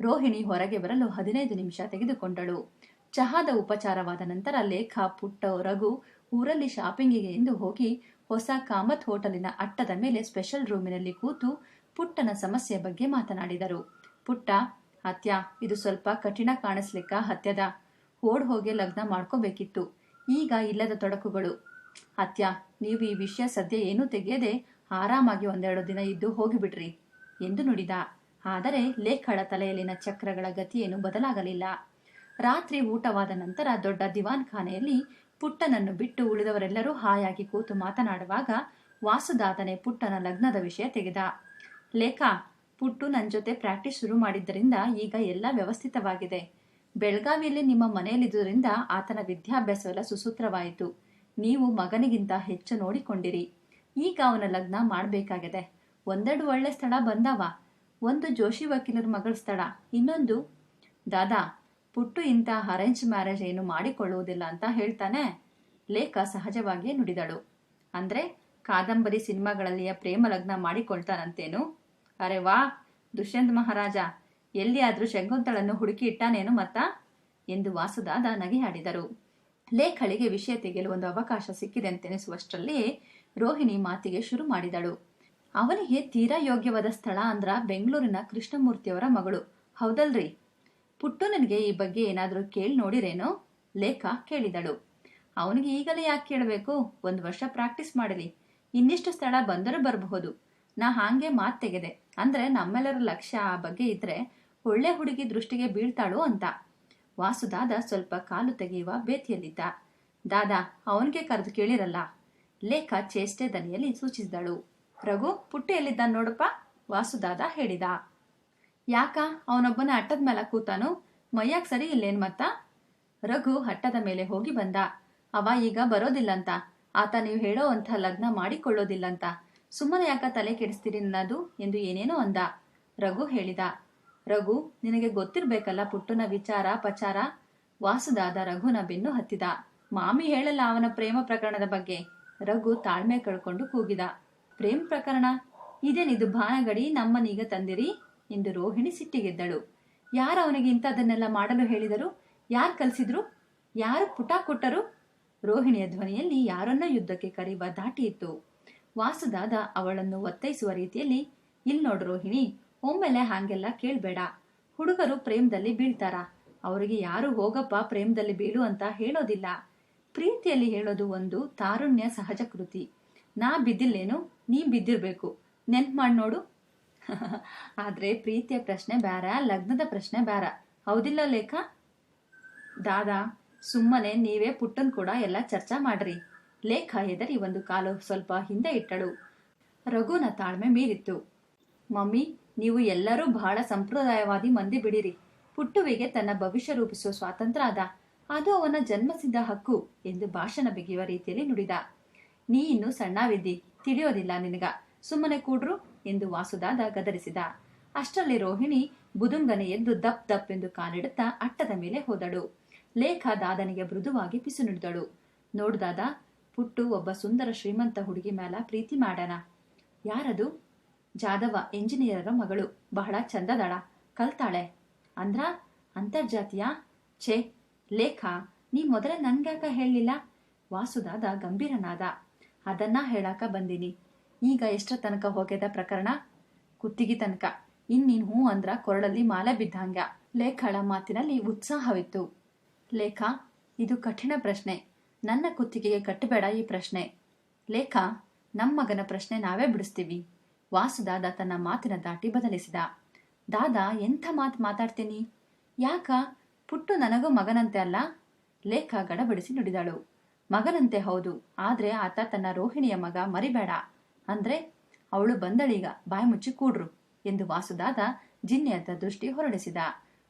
ರೋಹಿಣಿ ಹೊರಗೆ ಬರಲು ಹದಿನೈದು ನಿಮಿಷ ತೆಗೆದುಕೊಂಡಳು. ಚಹಾದ ಉಪಚಾರವಾದ ನಂತರ ಲೇಖ, ಪುಟ್ಟ, ರಘು ಊರಲ್ಲಿ ಶಾಪಿಂಗಿಗೆ ಎಂದು ಹೋಗಿ ಹೊಸ ಕಾಮತ್ ಹೋಟೆಲಿನ ಅಟ್ಟದ ಮೇಲೆ ಸ್ಪೆಷಲ್ ರೂಮಿನಲ್ಲಿ ಕೂತು ಪುಟ್ಟನ ಸಮಸ್ಯೆ ಬಗ್ಗೆ ಮಾತನಾಡಿದರು. ಪುಟ್ಟ ಹತ್ಯ ಇದು ಸ್ವಲ್ಪ ಕಠಿಣ ಕಾಣಿಸ್ಲಿಕ್ಕ ಹತ್ಯದ. ಓಡ್ ಹೋಗಿ ಲಗ್ನ ಮಾಡ್ಕೋಬೇಕಿತ್ತು. ಈಗ ಇಲ್ಲದ ತೊಡಕುಗಳು. ಅತ್ಯ, ನೀವು ಈ ವಿಷಯ ಸದ್ಯ ಏನೂ ತೆಗೆಯದೆ ಆರಾಮಾಗಿ ಒಂದೆರಡು ದಿನ ಇದ್ದು ಹೋಗಿಬಿಡ್ರಿ, ಎಂದು ನುಡಿದ. ಆದರೆ ಲೇಖಳ ತಲೆಯಲ್ಲಿನ ಚಕ್ರಗಳ ಗತಿಯೇನು ಬದಲಾಗಲಿಲ್ಲ. ರಾತ್ರಿ ಊಟವಾದ ನಂತರ ದೊಡ್ಡ ದಿವಾನ್ ಖಾನೆಯಲ್ಲಿ ಪುಟ್ಟನನ್ನು ಬಿಟ್ಟು ಉಳಿದವರೆಲ್ಲರೂ ಹಾಯಾಗಿ ಕೂತು ಮಾತನಾಡುವಾಗ ವಾಸುದಾತನೇ ಪುಟ್ಟನ ಲಗ್ನದ ವಿಷಯ ತೆಗೆದ. ಲೇಖ, ಪುಟ್ಟು ನನ್ನ ಜೊತೆ ಪ್ರಾಕ್ಟೀಸ್ ಶುರು ಮಾಡಿದ್ದರಿಂದ ಈಗ ಎಲ್ಲ ವ್ಯವಸ್ಥಿತವಾಗಿದೆ. ಬೆಳಗಾವಿಯಲ್ಲಿ ನಿಮ್ಮ ಮನೆಯಲ್ಲಿದ್ದುದರಿಂದ ಆತನ ವಿದ್ಯಾಭ್ಯಾಸವೆಲ್ಲ ಸುಸೂತ್ರವಾಯಿತು. ನೀವು ಮಗನಿಗಿಂತ ಹೆಚ್ಚು ನೋಡಿಕೊಂಡಿರಿ. ಈಗ ಅವನ ಲಗ್ನ ಮಾಡಬೇಕಾಗಿದೆ. ಒಂದೆರಡು ಒಳ್ಳೆ ಸ್ಥಳ ಬಂದವ. ಒಂದು ಜೋಶಿ ವಕೀಲರ ಮಗಳ ಸ್ಥಳ. ಇನ್ನೊಂದು, ದಾದಾ, ಪುಟ್ಟು ಇಂಥ ಅರೇಂಜ್ ಮ್ಯಾರೇಜ್ ಏನು ಮಾಡಿಕೊಳ್ಳುವುದಿಲ್ಲ ಅಂತ ಹೇಳ್ತಾನೆ. ಲೇಖ ಸಹಜವಾಗಿಯೇ ನುಡಿದಳು. ಅಂದ್ರೆ ಕಾದಂಬರಿ ಸಿನಿಮಾಗಳಲ್ಲಿಯ ಪ್ರೇಮ ಲಗ್ನ ಮಾಡಿಕೊಳ್ತಾನಂತೇನು? ಅರೆ ವಾ, ದುಷ್ಯಂತ್ ಮಹಾರಾಜ ಎಲ್ಲಿಯಾದರೂ ಶಂಕುಂತಳನ್ನು ಹುಡುಕಿ ಇಟ್ಟಾನೇನು ಮತ್ತ? ಎಂದು ವಾಸುದಾದ ನಗೆಯಾಡಿದರು. ಲೇಖಳಿಗೆ ವಿಷಯ ತೆಗೆಯಲು ಒಂದು ಅವಕಾಶ ಸಿಕ್ಕಿದೆ ಅಂತೆನಿಸುವಷ್ಟರಲ್ಲಿಯೇ ರೋಹಿಣಿ ಮಾತಿಗೆ ಶುರು ಮಾಡಿದಳು. ಅವನಿಗೆ ತೀರಾ ಯೋಗ್ಯವಾದ ಸ್ಥಳ ಅಂದ್ರ ಬೆಂಗಳೂರಿನ ಕೃಷ್ಣಮೂರ್ತಿಯವರ ಮಗಳು. ಹೌದಲ್ರಿ? ಪುಟ್ಟು ನನಗೆ ಈ ಬಗ್ಗೆ ಏನಾದರೂ ಕೇಳಿ ನೋಡಿರೇನೋ? ಲೇಖ ಕೇಳಿದಳು. ಅವನಿಗೆ ಈಗಲೇ ಯಾಕೆ ಕೇಳಬೇಕು? ಒಂದು ವರ್ಷ ಪ್ರಾಕ್ಟೀಸ್ ಮಾಡಲಿ ಇನ್ನಿಷ್ಟು ಸ್ಥಳ ಬಂದರೂ ಬರಬಹುದು. ನಾ ಹಾಗೆ ಮಾತು ತೆಗೆದೆ. ಅಂದ್ರೆ ನಮ್ಮೆಲ್ಲರ ಲಕ್ಷ್ಯ ಆ ಬಗ್ಗೆ ಇದ್ರೆ ಒಳ್ಳೆ ಹುಡುಗಿ ದೃಷ್ಟಿಗೆ ಬೀಳ್ತಾಳು ಅಂತ. ವಾಸುದಾದ ಸ್ವಲ್ಪ ಕಾಲು ತೆಗೆಯುವ ಬೇತಿಯಲ್ಲಿದ್ದ. ದಾದಾ, ಅವನಿಗೆ ಕರೆದು ಕೇಳಿರಲ್ಲ. ಲೇಖ ಚೇಷ್ಟೆ ದನಿಯಲ್ಲಿ ಸೂಚಿಸಿದಳು. ರಘು ಪುಟ್ಟಿ ಎಲ್ಲಿದ್ದ ನೋಡಪ್ಪ, ವಾಸುದಾದ ಹೇಳಿದ. ಯಾಕ, ಅವನೊಬ್ಬನ ಅಟ್ಟದ ಮೇಲೆ ಕೂತಾನು? ಮೈಯಾಕ್ ಸರಿ ಇಲ್ಲೇನ್ ಮತ್ತ? ರಘು ಹಟ್ಟದ ಮೇಲೆ ಹೋಗಿ ಬಂದ. ಅವ ಈಗ ಬರೋದಿಲ್ಲಂತ. ಆತ ನೀವು ಹೇಳೋ ಅಂಥ ಲಗ್ನ ಮಾಡಿಕೊಳ್ಳೋದಿಲ್ಲಂತ. ಸುಮ್ಮನೆ ಯಾಕ ತಲೆ ಕೆಡಿಸ್ತೀರಿ ನನ್ನದು ಎಂದು ಏನೇನೋ ಅಂದ. ರಘು ಹೇಳಿದ, ರಘು, ನಿನಗೆ ಗೊತ್ತಿರ್ಬೇಕಲ್ಲ ಪುಟ್ಟನ ವಿಚಾರ ಪಚಾರ? ವಾಸುದಾದ ರಘುನ ಬೆನ್ನು ಹತ್ತಿದ, ಮಾಮಿ ಹೇಳಲ್ಲ ಅವನ ಪ್ರೇಮ ಪ್ರಕರಣದ ಬಗ್ಗೆ. ರಘು ತಾಳ್ಮೆ ಕಳ್ಕೊಂಡು ಕೂಗಿದ, ಪ್ರೇಮ ಪ್ರಕರಣ? ಇದೇನಿದು ಭಾನಗಡಿ ನಮ್ಮನೀಗ ತಂದಿರಿ? ಎಂದು ರೋಹಿಣಿ ಸಿಟ್ಟಿಗೆದ್ದಳು ಯಾರು ಅವನಿಗೆ ಇಂಥದನ್ನೆಲ್ಲ ಮಾಡಲು ಹೇಳಿದರು? ಯಾರು ಕಲಿಸಿದ್ರು? ಯಾರು ಪುಟ ಕೊಟ್ಟರು? ರೋಹಿಣಿಯ ಧ್ವನಿಯಲ್ಲಿ ಯಾರನ್ನೋ ಯುದ್ಧಕ್ಕೆ ಕರೆಯುವ ದಾಟಿಯಿತ್ತು ವಾಸುದಾದ ಅವಳನ್ನು ಒತ್ತೈಸುವ ರೀತಿಯಲ್ಲಿ, ಇಲ್ ನೋಡು ರೋಹಿಣಿ, ಒಮ್ಮೆಲೆ ಹಾಗೆಲ್ಲ ಕೇಳ್ಬೇಡ. ಹುಡುಗರು ಪ್ರೇಮದಲ್ಲಿ ಬೀಳ್ತಾರ. ಅವರಿಗೆ ಯಾರು ಹೋಗಪ್ಪ ಪ್ರೇಮದಲ್ಲಿ ಬೀಳು ಅಂತ ಹೇಳೋದಿಲ್ಲ. ಪ್ರೀತಿಯಲ್ಲಿ ಹೇಳೋದು ಒಂದು ತಾರುಣ್ಯ ಸಹಜ ಕೃತಿ. ನಾ ಬಿದ್ದಿಲ್ಲೇನು? ನೀ ಬಿದ್ದಿರ್ಬೇಕು. ನೆನ್ಪು ಮಾಡಿ ನೋಡು. ಆದ್ರೆ ಪ್ರೀತಿಯ ಪ್ರಶ್ನೆ ಬ್ಯಾರ, ಲಗ್ನದ ಪ್ರಶ್ನೆ ಬ್ಯಾರ. ಹೌದಿಲ್ಲ ಲೇಖ? ದಾದಾ, ಸುಮ್ಮನೆ ನೀವೇ ಪುಟ್ಟನ್ ಕೂಡ ಎಲ್ಲ ಚರ್ಚಾ ಮಾಡ್ರಿ. ಲೇಖ ಹೆದರಿ ಒಂದು ಕಾಲು ಸ್ವಲ್ಪ ಹಿಂದೆ ಇಟ್ಟಳು. ರಘುನ ತಾಳ್ಮೆ ಮೀರಿತ್ತು. ಮಮ್ಮಿ, ನೀವು ಎಲ್ಲರೂ ಬಹಳ ಸಂಪ್ರದಾಯವಾದಿ ಮಂದಿ ಬಿಡಿರಿ ಪುಟ್ಟುವಿಗೆ ತನ್ನ ಭವಿಷ್ಯ ರೂಪಿಸುವ ಸ್ವಾತಂತ್ರ್ಯ ಅದ ಅದು ಅವನ ಜನ್ಮಸಿದ್ಧ ಹಕ್ಕು ಎಂದು ಭಾಷಣ ಬಿಗಿಯುವ ರೀತಿಯಲ್ಲಿ ನುಡಿದ. ನೀ ಇನ್ನು ಸಣ್ಣವಿದ್ದಿ, ತಿಳಿಯೋದಿಲ್ಲ ನಿನಗ. ಸುಮ್ಮನೆ ಕೂಡ್ರು ಎಂದು ವಾಸುದಾದ ಗದರಿಸಿದ. ಅಷ್ಟರಲ್ಲಿ ರೋಹಿಣಿ ಬುದುಂಗನೆ ಎದ್ದು ದಪ್ ದಪ್ ಎಂದು ಕಾಲಿಡುತ್ತಾ ಅಟ್ಟದ ಮೇಲೆ ಹೋದಳು. ಲೇಖ ದಾದನಿಗೆ ಮೃದುವಾಗಿ ಪಿಸು ನುಡಿದಳು ನೋಡ್ದಾದ ಪುಟ್ಟು ಒಬ್ಬ ಸುಂದರ ಶ್ರೀಮಂತ ಹುಡುಗಿ ಮ್ಯಾಲ ಪ್ರೀತಿ ಮಾಡಣ. ಯಾರದು? ಜಾದವ ಎಂಜಿನಿಯರರ ಮಗಳು. ಬಹಳ ಚಂದದಳ. ಕಲ್ತಾಳೆ. ಅಂದ್ರ? ಅಂತರ್ಜಾತಿಯ? ಛೇ, ಲೇಖ, ನೀ ಮೊದಲೇ ನನ್ಗ್ಯಾಕ ಹೇಳಲಿಲ್ಲ? ವಾಸುದಾದ ಗಂಭೀರನಾದ. ಅದನ್ನ ಹೇಳಾಕ ಬಂದಿನಿ. ಈಗ ಎಷ್ಟರ ತನಕ ಹೋಗ್ಯದ ಪ್ರಕರಣ? ಕುತ್ತಿಗೆ ತನಕ. ಇನ್ನೀನ್ ಹೂ ಅಂದ್ರ ಕೊರಳಲ್ಲಿ ಮಾಲೆ ಬಿದ್ದಂಗ. ಲೇಖಳ ಮಾತಿನಲ್ಲಿ ಉತ್ಸಾಹವಿತ್ತು. ಲೇಖ, ಇದು ಕಠಿಣ ಪ್ರಶ್ನೆ. ನನ್ನ ಕುತ್ತಿಗೆಗೆ ಕಟ್ಟಬೇಡ ಈ ಪ್ರಶ್ನೆ. ಲೇಖ ನಮ್ಮ ಮಗನ ಪ್ರಶ್ನೆ ನಾವೇ ಬಿಡಿಸ್ತೀವಿ. ವಾಸುದಾದ ತನ್ನ ಮಾತಿನ ದಾಟಿ ಬದಲಿಸಿದ. ದಾದಾ, ಎಂಥ ಮಾತು ಮಾತಾಡ್ತೀನಿ? ಯಾಕ? ಪುಟ್ಟು ನನಗೂ ಮಗನಂತೆ ಅಲ್ಲ? ಲೇಖ ಗಡಬಡಿಸಿ ನುಡಿದಳು. ಮಗನಂತೆ ಹೌದು, ಆದರೆ ಆತ ತನ್ನ ರೋಹಿಣಿಯ ಮಗ ಮರಿಬೇಡ. ಅಂದ್ರೆ ಅವಳು ಬಂದಳೀಗ ಬಾಯಿ ಮುಚ್ಚಿ ಕೂಡ್ರು ಎಂದು ವಾಸುದಾದ ಜಿನ್ನೆಯತ್ತ ದೃಷ್ಟಿ ಹೊರಡಿಸಿದ.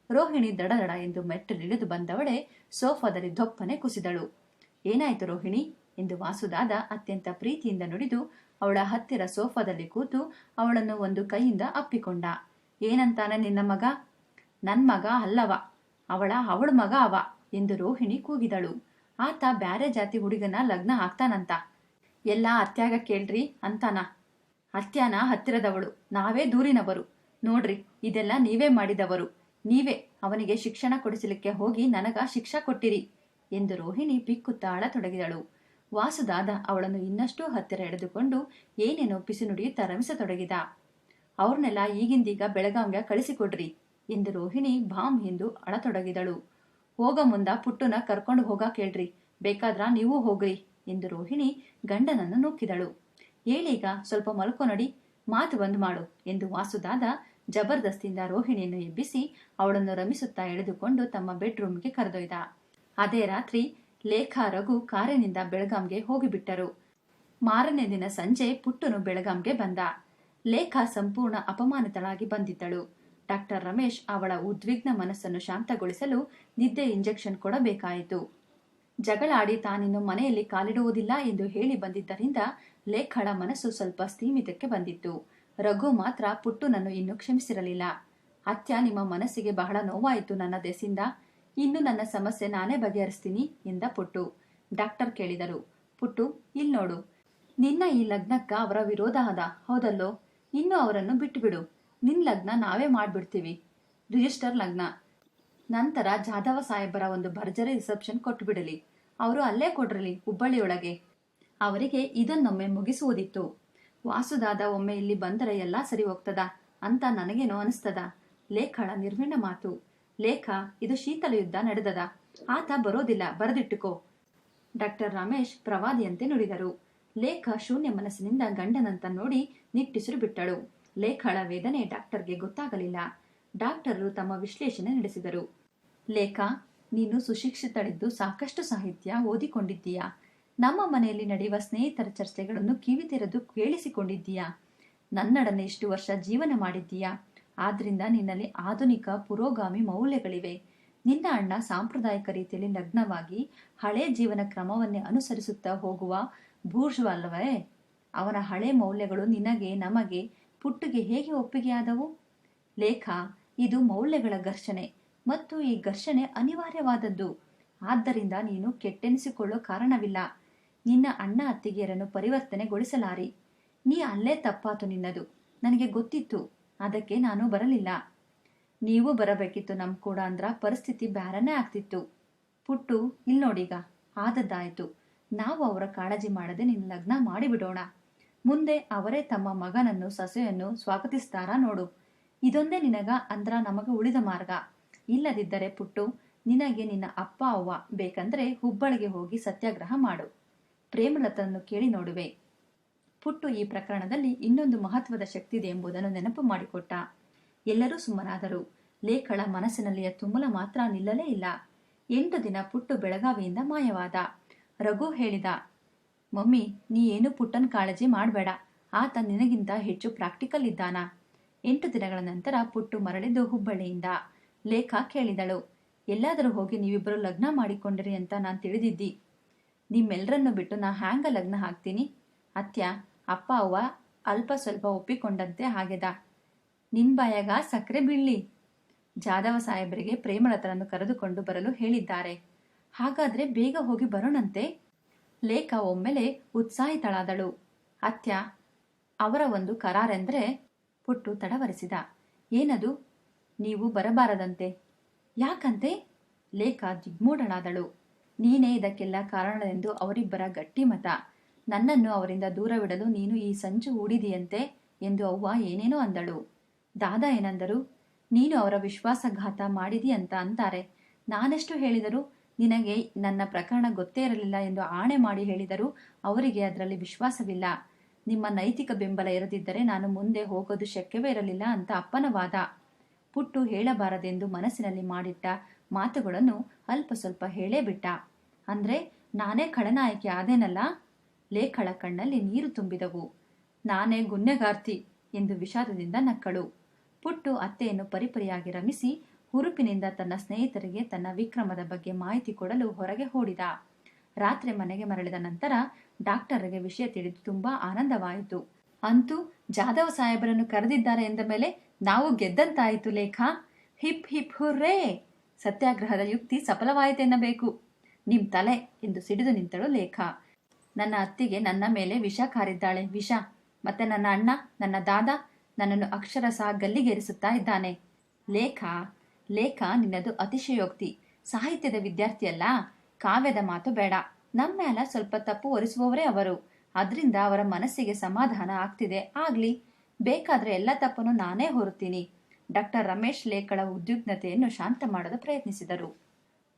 ರೋಹಿಣಿ ದಡದಡ ಎಂದು ಮೆಟ್ಟಲಿಳಿದು ಬಂದವಳೆ ಸೋಫಾದಲ್ಲಿ ದೊಪ್ಪನೆ ಕುಸಿದಳು. ಏನಾಯ್ತು ರೋಹಿಣಿ? ಎಂದು ವಾಸುದಾದ ಅತ್ಯಂತ ಪ್ರೀತಿಯಿಂದ ನುಡಿದು ಅವಳ ಹತ್ತಿರ ಸೋಫಾದಲ್ಲಿ ಕೂತು ಅವಳನ್ನು ಒಂದು ಕೈಯಿಂದ ಅಪ್ಪಿಕೊಂಡ. ಏನಂತಾನೆ ನಿನ್ನ ಮಗ? ನನ್ ಮಗ ಅಲ್ಲವ. ಅವಳ ಅವಳ ಮಗ ಅವ ಎಂದು ರೋಹಿಣಿ ಕೂಗಿದಳು. ಆತ ಬ್ಯಾರೆ ಜಾತಿ ಹುಡುಗನ ಲಗ್ನ ಆಗ್ತಾನಂತ. ಎಲ್ಲ ಅತ್ಯಾಗ ಕೇಳ್ರಿ ಅಂತಾನ. ಅತ್ಯಾನ ಹತ್ತಿರದವಳು. ನಾವೇ ದೂರಿನವರು. ನೋಡ್ರಿ, ಇದೆಲ್ಲ ನೀವೇ ಮಾಡಿದವರು. ನೀವೇ ಅವನಿಗೆ ಶಿಕ್ಷಣ ಕೊಡಿಸಲಿಕ್ಕೆ ಹೋಗಿ ನನಗ ಶಿಕ್ಷಾ ಕೊಟ್ಟಿರಿ. ಎಂದು ರೋಹಿಣಿ ಬಿಕ್ಕುತ್ತಾ ಅಳತೊಡಗಿದಳು ವಾಸುದಾದ ಅವಳನ್ನು ಇನ್ನಷ್ಟು ಹತ್ತಿರ ಎಳೆದುಕೊಂಡು ಏನೇನೋ ನುಡಿಯುತ್ತಾ ರಮಿಸತೊಡಗಿದ ಅವ್ರನ್ನೆಲ್ಲ ಈಗಿಂದೀಗ ಬೆಳಗಾಂಗೆ ಕಳಿಸಿಕೊಡ್ರಿ ಎಂದು ರೋಹಿಣಿ ಭಾಮ್ ಎಂದು ಅಳತೊಡಗಿದಳು. ಹೋಗ ಮುಂದ ಪುಟ್ಟುನ ಕರ್ಕೊಂಡು ಹೋಗ ಕೇಳ್ರಿ. ಬೇಕಾದ್ರ ನೀವು ಹೋಗ್ರಿ ಎಂದು ರೋಹಿಣಿ ಗಂಡನನ್ನು ನೂಕಿದಳು. ಏಳೀಗ ಸ್ವಲ್ಪ ಮಲ್ಕೊ ನಡಿ, ಮಾತು ಬಂದ್ ಮಾಡು ಎಂದು ವಾಸುದಾದ ಜಬರ್ದಸ್ತಿಯಿಂದ ರೋಹಿಣಿಯನ್ನು ಎಬ್ಬಿಸಿ ಅವಳನ್ನು ರಮಿಸುತ್ತಾ ಎಳೆದುಕೊಂಡು ತಮ್ಮ ಬೆಡ್ರೂಮ್ಗೆ ಕರೆದೊಯ್ದ. ಅದೇ ರಾತ್ರಿ ಲೇಖಾ ರಘು ಕಾರಿನಿಂದ ಬೆಳಗಾಂಗೆ ಹೋಗಿಬಿಟ್ಟರು. ಮಾರನೇ ದಿನ ಸಂಜೆ ಪುಟ್ಟನು ಬೆಳಗಾಂಗೆ ಬಂದ. ಲೇಖಾ ಸಂಪೂರ್ಣ ಅಪಮಾನಿತಳಾಗಿ ಬಂದಿದ್ದಳು. ಡಾಕ್ಟರ್ ರಮೇಶ್ ಅವಳ ಉದ್ವಿಗ್ನ ಮನಸ್ಸನ್ನು ಶಾಂತಗೊಳಿಸಲು ನಿದ್ದೆ ಇಂಜೆಕ್ಷನ್ ಕೊಡಬೇಕಾಯಿತು. ಜಗಳಾಡಿ ತಾನಿನ್ನು ಮನೆಯಲ್ಲಿ ಕಾಲಿಡುವುದಿಲ್ಲ ಎಂದು ಹೇಳಿ ಬಂದಿದ್ದರಿಂದ ಲೇಖಳ ಮನಸ್ಸು ಸ್ವಲ್ಪ ಸ್ಥೀಮಿತಕ್ಕೆ ಬಂದಿತ್ತು. ರಘು ಮಾತ್ರ ಪುಟ್ಟುನನ್ನು ಇನ್ನೂ ಕ್ಷಮಿಸಿರಲಿಲ್ಲ. ಅತ್ಯ ನಿಮ್ಮ ಮನಸ್ಸಿಗೆ ಬಹಳ ನೋವಾಯಿತು ನನ್ನ ದೆಸಿಂದ ಇನ್ನು ನನ್ನ ಸಮಸ್ಯೆ ನಾನೇ ಬಗೆಹರಿಸ್ತೀನಿ ಎಂದ ಪುಟ್ಟು. ಡಾಕ್ಟರ್ ಕೇಳಿದರು. ಪುಟ್ಟು, ಇಲ್ ನೋಡು. ನಿನ್ನ ಈ ಲಗ್ನಕ್ಕ ಅವರ ವಿರೋಧ ಅದ. ಹೌದಲ್ಲೋ? ಇನ್ನು ಅವರನ್ನು ಬಿಟ್ಟುಬಿಡು ನಿನ್ ಲಗ್ನ ನಾವೇ ಮಾಡ್ಬಿಡ್ತೀವಿ. ರಿಜಿಸ್ಟರ್ ಲಗ್ನ. ನಂತರ ಜಾಧವ ಸಾಹೇಬರ ಒಂದು ಭರ್ಜರಿ ರಿಸೆಪ್ಷನ್ ಕೊಟ್ಟು ಬಿಡಲಿ ಅವರು ಅಲ್ಲೇ ಕೊಡ್ರಲಿ ಹುಬ್ಬಳ್ಳಿಯೊಳಗೆ. ಅವರಿಗೆ ಇದನ್ನೊಮ್ಮೆ ಮುಗಿಸುವುದಿತ್ತು. ವಾಸುದಾದ ಒಮ್ಮೆ ಇಲ್ಲಿ ಬಂದರೆ ಎಲ್ಲ ಸರಿ ಹೋಗ್ತದ ಅಂತ ನನಗೇನೋ ಅನಿಸ್ತದ. ಲೇಖಳ ನಿರ್ವೀಣ ಮಾತು. ಲೇಖ, ಇದು ಶೀತಲ ಯುದ್ಧ ನಡೆದದ. ಆತ ಬರೋದಿಲ್ಲ, ಬರೆದಿಟ್ಟುಕೋ. ಡಾಕ್ಟರ್ ರಮೇಶ್ ಪ್ರವಾದಿಯಂತೆ ನುಡಿದರು. ಲೇಖ ಶೂನ್ಯ ಮನಸ್ಸಿನಿಂದ ಗಂಡನಂತ ನೋಡಿ ನಿಟ್ಟಿಸಿರು ಬಿಟ್ಟಳು ಲೇಖಳ ವೇದನೆ ಡಾಕ್ಟರ್ಗೆ ಗೊತ್ತಾಗಲಿಲ್ಲ. ಡಾಕ್ಟರರು ತಮ್ಮ ವಿಶ್ಲೇಷಣೆ ನಡೆಸಿದರು. ಲೇಖ, ನೀನು ಸುಶಿಕ್ಷಿತಳಿದ್ದು ಸಾಕಷ್ಟು ಸಾಹಿತ್ಯ ಓದಿಕೊಂಡಿದ್ದೀಯಾ? ನಮ್ಮ ಮನೆಯಲ್ಲಿ ನಡೆಯುವ ಸ್ನೇಹಿತರ ಚರ್ಚೆಗಳನ್ನು ಕಿವಿ ತೆರೆದು ಕೇಳಿಸಿಕೊಂಡಿದ್ದೀಯಾ? ನನ್ನೊಡನೆ ಇಷ್ಟು ವರ್ಷ ಜೀವನ ಮಾಡಿದ್ದೀಯಾ? ಆದ್ರಿಂದ ನಿನ್ನಲ್ಲಿ ಆಧುನಿಕ ಪುರೋಗಾಮಿ ಮೌಲ್ಯಗಳಿವೆ. ನಿನ್ನ ಅಣ್ಣ ಸಾಂಪ್ರದಾಯಿಕ ರೀತಿಯಲ್ಲಿ ನಗ್ನವಾಗಿ ಹಳೆ ಜೀವನ ಕ್ರಮವನ್ನೇ ಅನುಸರಿಸುತ್ತಾ ಹೋಗುವ ಬೂರ್ಜು ಅಲ್ಲವೇ? ಅವನ ಹಳೆ ಮೌಲ್ಯಗಳು ನಿನಗೆ, ನಮಗೆ ಪುಟ್ಟಿಗೆ ಹೇಗೆ ಒಪ್ಪಿಗೆಯಾದವು? ಲೇಖ, ಇದು ಮೌಲ್ಯಗಳ ಘರ್ಷಣೆ ಮತ್ತು ಈ ಘರ್ಷಣೆ ಅನಿವಾರ್ಯವಾದದ್ದು. ಆದ್ದರಿಂದ ನೀನು ಕೆಟ್ಟೆನಿಸಿಕೊಳ್ಳೋ ಕಾರಣವಿಲ್ಲ. ನಿನ್ನ ಅಣ್ಣ ಅತ್ತಿಗೆಯರನ್ನು ಪರಿವರ್ತನೆಗೊಳಿಸಲಾರಿ. ನೀ ಅಲ್ಲೇ ತಪ್ಪಾತು ನಿನ್ನದು. ನನಗೆ ಗೊತ್ತಿತ್ತು. ಅದಕ್ಕೆ ನಾನು ಬರಲಿಲ್ಲ. ನೀವು ಬರಬೇಕಿತ್ತು ನಮ್ ಕೂಡ ಅಂದ್ರ ಪರಿಸ್ಥಿತಿ ಬ್ಯಾರನೇ ಆಗ್ತಿತ್ತು. ಪುಟ್ಟು ಇಲ್ಲಿ ನೋಡೀಗ ಆದದ್ದಾಯ್ತು. ನಾವು ಅವರ ಕಾಳಜಿ ಮಾಡದೆ ನಿನ್ನ ಲಗ್ನ ಮಾಡಿಬಿಡೋಣ. ಮುಂದೆ ಅವರೇ ತಮ್ಮ ಮಗನನ್ನು, ಸೊಸೆಯನ್ನು ಸ್ವಾಗತಿಸ್ತಾರಾ ನೋಡು. ಇದೊಂದೇ ನಿನಗ ಅಂದ್ರ ನಮಗ ಉಳಿದ ಮಾರ್ಗ. ಇಲ್ಲದಿದ್ದರೆ ಪುಟ್ಟು, ನಿನಗೆ ನಿನ್ನ ಅಪ್ಪ, ಅವ್ವ ಬೇಕಂದ್ರೆ ಹುಬ್ಬಳ್ಳಿಗೆ ಹೋಗಿ ಸತ್ಯಾಗ್ರಹ ಮಾಡು. ಪ್ರೇಮಲತನ್ನು ಕೇಳಿ ನೋಡುವೆ. ಪುಟ್ಟು ಈ ಪ್ರಕರಣದಲ್ಲಿ ಇನ್ನೊಂದು ಮಹತ್ವದ ಶಕ್ತಿ ಇದೆ ಎಂಬುದನ್ನು ನೆನಪು ಮಾಡಿಕೊಟ್ಟ. ಎಲ್ಲರೂ ಸುಮ್ಮನಾದರು. ಲೇಖಳ ಮನಸ್ಸಿನಲ್ಲಿಯ ತುಮುಲ ಮಾತ್ರ ನಿಲ್ಲಲೇ ಇಲ್ಲ. ಎಂಟು ದಿನ ಪುಟ್ಟು ಬೆಳಗಾವಿಯಿಂದ ಮಾಯವಾದ. ರಘು ಹೇಳಿದ, ಮಮ್ಮಿ, ನೀ ಏನು ಪುಟ್ಟನ್ ಕಾಳಜಿ ಮಾಡಬೇಡ. ಆತ ನಿನಗಿಂತ ಹೆಚ್ಚು ಪ್ರಾಕ್ಟಿಕಲ್ ಇದ್ದಾನ. ಎಂಟು ದಿನಗಳ ನಂತರ ಪುಟ್ಟು ಮರಳಿದ್ದು ಹುಬ್ಬಳ್ಳಿಯಿಂದ. ಲೇಖ ಕೇಳಿದಳು, ಎಲ್ಲಾದರೂ ಹೋಗಿ ನೀವಿಬ್ಬರು ಲಗ್ನ ಮಾಡಿಕೊಂಡಿರಿ ಅಂತ ನಾನು ತಿಳಿದಿದ್ದಿ. ನಿಮ್ಮೆಲ್ಲರನ್ನು ಬಿಟ್ಟು ನಾ ಹ್ಯಾಂಗ ಲಗ್ನ ಹಾಕ್ತೀನಿ? ಅತ್ಯ ಅಪ್ಪ ಅವ್ವ ಅಲ್ಪ ಸ್ವಲ್ಪ ಒಪ್ಪಿಕೊಂಡಂತೆ ಹಾಗೆದ. ನಿನ್ ಬಾಯಾಗ ಸಕ್ಕರೆ ಬೀಳ್ಲಿ. ಜಾಧವ ಸಾಹೇಬರಿಗೆ ಪ್ರೇಮಳತನನ್ನು ಕರೆದುಕೊಂಡು ಬರಲು ಹೇಳಿದ್ದಾರೆ. ಹಾಗಾದ್ರೆ ಬೇಗ ಹೋಗಿ ಬರೋಣಂತೆ? ಲೇಖ ಒಮ್ಮೆಲೆ ಉತ್ಸಾಹಿತಳಾದಳು. ಅತ್ಯ, ಅವರ ಒಂದು ಕರಾರೆಂದ್ರೆ ಪುಟ್ಟು ತಡವರಿಸಿದ. ಏನದು? ನೀವು ಬರಬಾರದಂತೆ. ಯಾಕಂತೆ? ಲೇಖ ದಿಗ್ಮೂಢಳಾದಳು ನೀನೇ ಇದಕ್ಕೆಲ್ಲ ಕಾರಣವೆಂದು ಅವರಿಬ್ಬರ ಗಟ್ಟಿ ಮತ ನನ್ನನ್ನು ಅವರಿಂದ ದೂರವಿಡಲು ನೀನು ಈ ಸಂಚು ಹೂಡಿದೆಯಂತೆ ಎಂದು ಅವ್ವ ಏನೇನೋ ಅಂದಳು. ದಾದ ಏನಂದರು, ನೀನು ಅವರ ವಿಶ್ವಾಸಘಾತ ಮಾಡಿದಿ ಅಂತ ಅಂತಾರೆ. ನಾನೆಷ್ಟು ಹೇಳಿದರೂ ನಿನಗೆ ನನ್ನ ಪ್ರಕರಣ ಗೊತ್ತೇ ಇರಲಿಲ್ಲ ಎಂದು ಆಣೆ ಮಾಡಿ ಹೇಳಿದರೂ ಅವರಿಗೆ ಅದರಲ್ಲಿ ವಿಶ್ವಾಸವಿಲ್ಲ. ನಿಮ್ಮ ನೈತಿಕ ಬೆಂಬಲ ಇರದಿದ್ದರೆ ನಾನು ಮುಂದೆ ಹೋಗೋದು ಶಕ್ಯವೇ ಇರಲಿಲ್ಲ ಅಂತ ಅಪ್ಪನ ವಾದ. ಪುಟ್ಟು ಹೇಳಬಾರದೆಂದು ಮನಸ್ಸಿನಲ್ಲಿ ಮಾಡಿಟ್ಟ ಮಾತುಗಳನ್ನು ಅಲ್ಪ ಸ್ವಲ್ಪ ಹೇಳೇ ಬಿಟ್ಟ. ಅಂದ್ರೆ, ನಾನೇ ಖಳನಾಯಕಿ ಆದೇನಲ್ಲ? ಲೇಖಳ ಕಣ್ಣಲ್ಲಿ ನೀರು ತುಂಬಿದವು. ನಾನೇ ಗುನ್ನೆಗಾರ್ತಿ ಎಂದು ವಿಷಾದದಿಂದ ನಕ್ಕಳು. ಪುಟ್ಟು ಅತ್ತೆಯನ್ನು ಪರಿಪರಿಯಾಗಿ ರಮಿಸಿ ಹುರುಪಿನಿಂದ ತನ್ನ ಸ್ನೇಹಿತರಿಗೆ ತನ್ನ ವಿಕ್ರಮದ ಬಗ್ಗೆ ಮಾಹಿತಿ ಕೊಡಲು ಹೊರಗೆ ಓಡಿದ. ರಾತ್ರಿ ಮನೆಗೆ ಮರಳಿದ ನಂತರ ಡಾಕ್ಟರ್ಗೆ ವಿಷಯ ತಿಳಿದು ತುಂಬಾ ಆನಂದವಾಯಿತು. ಅಂತೂ ಜಾಧವ್ ಸಾಹೇಬರನ್ನು ಕರೆದಿದ್ದಾರೆ ಎಂದ ಮೇಲೆ ನಾವು ಗೆದ್ದಂತಾಯಿತು ಲೇಖ. Hip hip hurray! ಸತ್ಯಾಗ್ರಹದ ಯುಕ್ತಿ ಸಫಲವಾಯಿತೆನ್ನಬೇಕು. ನಿಮ್ ತಲೆ! ಎಂದು ಸಿಡಿದು ನಿಂತಳು ಲೇಖ. ನನ್ನ ಅತ್ತಿಗೆ ನನ್ನ ಮೇಲೆ ವಿಷ ಕಾರಿದ್ದಾಳೆ. ವಿಷ. ಮತ್ತೆ ನನ್ನ ಅಣ್ಣ, ನನ್ನ ದಾದ ನನ್ನನ್ನು ಅಕ್ಷರಶಃ ಗಲ್ಲಿಗೇರಿಸುತ್ತಾ ಇದ್ದಾನೆ. ಲೇಖ ಲೇಖ, ನಿನ್ನದು ಅತಿಶಯೋಕ್ತಿ. ಸಾಹಿತ್ಯದ ವಿದ್ಯಾರ್ಥಿಯಲ್ಲ. ಕಾವ್ಯದ ಮಾತು ಬೇಡ. ನಮ್ಮ ಸ್ವಲ್ಪ ತಪ್ಪು ಒರೆಸುವವರೇ ಅವರು. ಅದರಿಂದ ಅವರ ಮನಸ್ಸಿಗೆ ಸಮಾಧಾನ ಆಗ್ತಿದೆ. ಆಗ್ಲಿ. ಬೇಕಾದ್ರೆ ಎಲ್ಲ ತಪ್ಪನ್ನು ನಾನೇ ಹೊರುತ್ತೀನಿ. ಡಾಕ್ಟರ್ ರಮೇಶ್ ಲೇಖಳ ಉದ್ವಿಗ್ನತೆಯನ್ನು ಶಾಂತ ಮಾಡಲು ಪ್ರಯತ್ನಿಸಿದರು.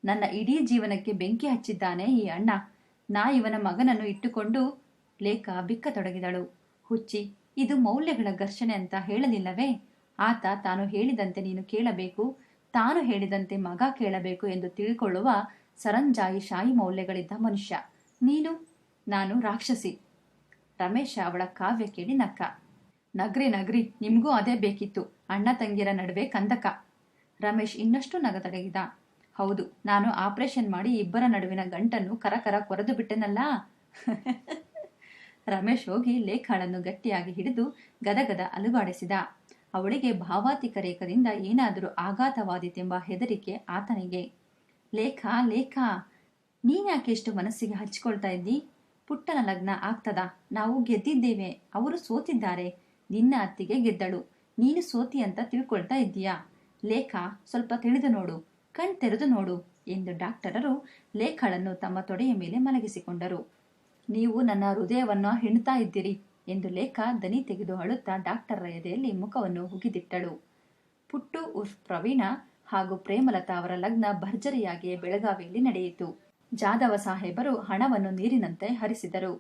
ನನ್ನ ಇಡೀ ಜೀವನಕ್ಕೆ ಬೆಂಕಿ ಹಚ್ಚಿದ್ದಾನೆ ಈ ಅಣ್ಣ. ನಾ ಇವನ ಮಗನನ್ನು ಇಟ್ಟುಕೊಂಡು ಲೇಖ ಬಿಕ್ಕತೊಡಗಿದಳು. ಹುಚ್ಚಿ, ಇದು ಮೌಲ್ಯಗಳ ಘರ್ಷಣೆ ಅಂತ ಹೇಳಲಿಲ್ಲವೇ? ಆತ ತಾನು ಹೇಳಿದಂತೆ ನೀನು ಕೇಳಬೇಕು, ತಾನು ಹೇಳಿದಂತೆ ಮಗ ಕೇಳಬೇಕು ಎಂದು ತಿಳ್ಕೊಳ್ಳುವ ಸರಂಜಾಯಿ ಶಾಯಿ ಮೌಲ್ಯಗಳಿದ್ದ ಮನುಷ್ಯ. ನೀನು? ನಾನು ರಾಕ್ಷಸಿ. ರಮೇಶ ಅವಳ ಕಾವ್ಯ ಕೇಳಿ ನಕ್ಕ. ನಗ್ರಿ ನಗ್ರಿ, ನಿಮಗೂ ಅದೇ ಬೇಕಿತ್ತು. ಅಣ್ಣ ತಂಗಿರ ನಡುವೆ ಕಂದಕ. ರಮೇಶ್ ಇನ್ನಷ್ಟು ನಗತೊಡಗಿದ. ಹೌದು, ನಾನು ಆಪರೇಷನ್ ಮಾಡಿ ಇಬ್ಬರ ನಡುವಿನ ಗಂಟನ್ನು ಕರಕರ ಕೊರೆದು ಬಿಟ್ಟೆನಲ್ಲ? ರಮೇಶ್ ಹೋಗಿ ಲೇಖಾಳನ್ನು ಗಟ್ಟಿಯಾಗಿ ಹಿಡಿದು ಗದಗದ ಅಲುಗಾಡಿಸಿದ. ಅವಳಿಗೆ ಭಾವಾತಿಕ ರೇಖದಿಂದ ಏನಾದರೂ ಆಘಾತವಾದಿತೆಂಬ ಹೆದರಿಕೆ ಆತನಿಗೆ. ಲೇಖ ಲೇಖ, ನೀನ್ಯಾಕೆ ಎಷ್ಟು ಮನಸ್ಸಿಗೆ ಹಚ್ಕೊಳ್ತಾ ಇದ್ದಿ? ಪುಟ್ಟನ ಲಗ್ನ ಆಗ್ತದ? ನಾವು ಗೆದ್ದಿದ್ದೇವೆ, ಅವರು ಸೋತಿದ್ದಾರೆ. ನಿನ್ನ ಅತ್ತಿಗೆ ಗೆದ್ದಳು. ನೀನು ಸೋತಿ ಅಂತ ತಿಳ್ಕೊಳ್ತಾ ಇದ್ದೀಯಾ? ಲೇಖ, ಸ್ವಲ್ಪ ತಿಳಿದು ನೋಡು. ಕಣ್ ತೆರೆದು ನೋಡು ಎಂದು ಡಾಕ್ಟರರು ಲೇಖಳನ್ನು ತಮ್ಮ ತೊಡೆಯ ಮೇಲೆ ಮಲಗಿಸಿಕೊಂಡರು. ನೀವು ನನ್ನ ಹೃದಯವನ್ನು ಹೆಣ್ತಾ ಇದ್ದೀರಿ ಎಂದು ಲೇಖ ದನಿ ತೆಗೆದು ಅಳುತ್ತಾ ಡಾಕ್ಟರ್ ಎದೆಯಲ್ಲಿ ಮುಖವನ್ನು ಹುಗಿದಿಟ್ಟಳು ಪುಟ್ಟು ಉರ್ಫ್ ಪ್ರವೀಣ ಹಾಗೂ ಪ್ರೇಮಲತಾ ಅವರ ಲಗ್ನ ಭರ್ಜರಿಯಾಗಿಯೇ ಬೆಳಗಾವಿಯಲ್ಲಿ ನಡೆಯಿತು. ಜಾದವ ಸಾಹೇಬರು ಹಣವನ್ನು ನೀರಿನಂತೆ ಹರಿಸಿದರು.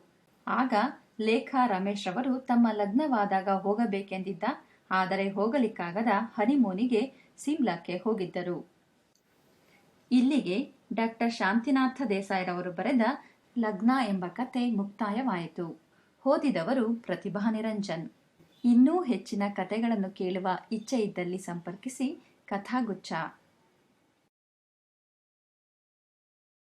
ಆಗ ಲೇಖಾ ರಮೇಶ್ ಅವರು ತಮ್ಮ ಲಗ್ನವಾದಾಗ ಹೋಗಬೇಕೆಂದಿದ್ದ, ಆದರೆ ಹೋಗಲಿಕ್ಕಾಗದ ಹನಿಮೋನಿಗೆ ಸಿಮ್ಲಾಕ್ಕೆ ಹೋಗಿದ್ದರು. ಇಲ್ಲಿಗೆ ಡಾಕ್ಟರ್ ಶಾಂತಿನಾಥ ದೇಸಾಯಿರವರು ಬರೆದ ಲಗ್ನ ಎಂಬ ಕತೆ ಮುಕ್ತಾಯವಾಯಿತು. ಓದಿದವರು ಪ್ರತಿಭಾ ನಿರಂಜನ್. ಇನ್ನೂ ಹೆಚ್ಚಿನ ಕತೆಗಳನ್ನು ಕೇಳುವ ಇಚ್ಛೆ ಇದ್ದಲ್ಲಿ ಸಂಪರ್ಕಿಸಿ ಕಥಾಗುಚ್ಛ.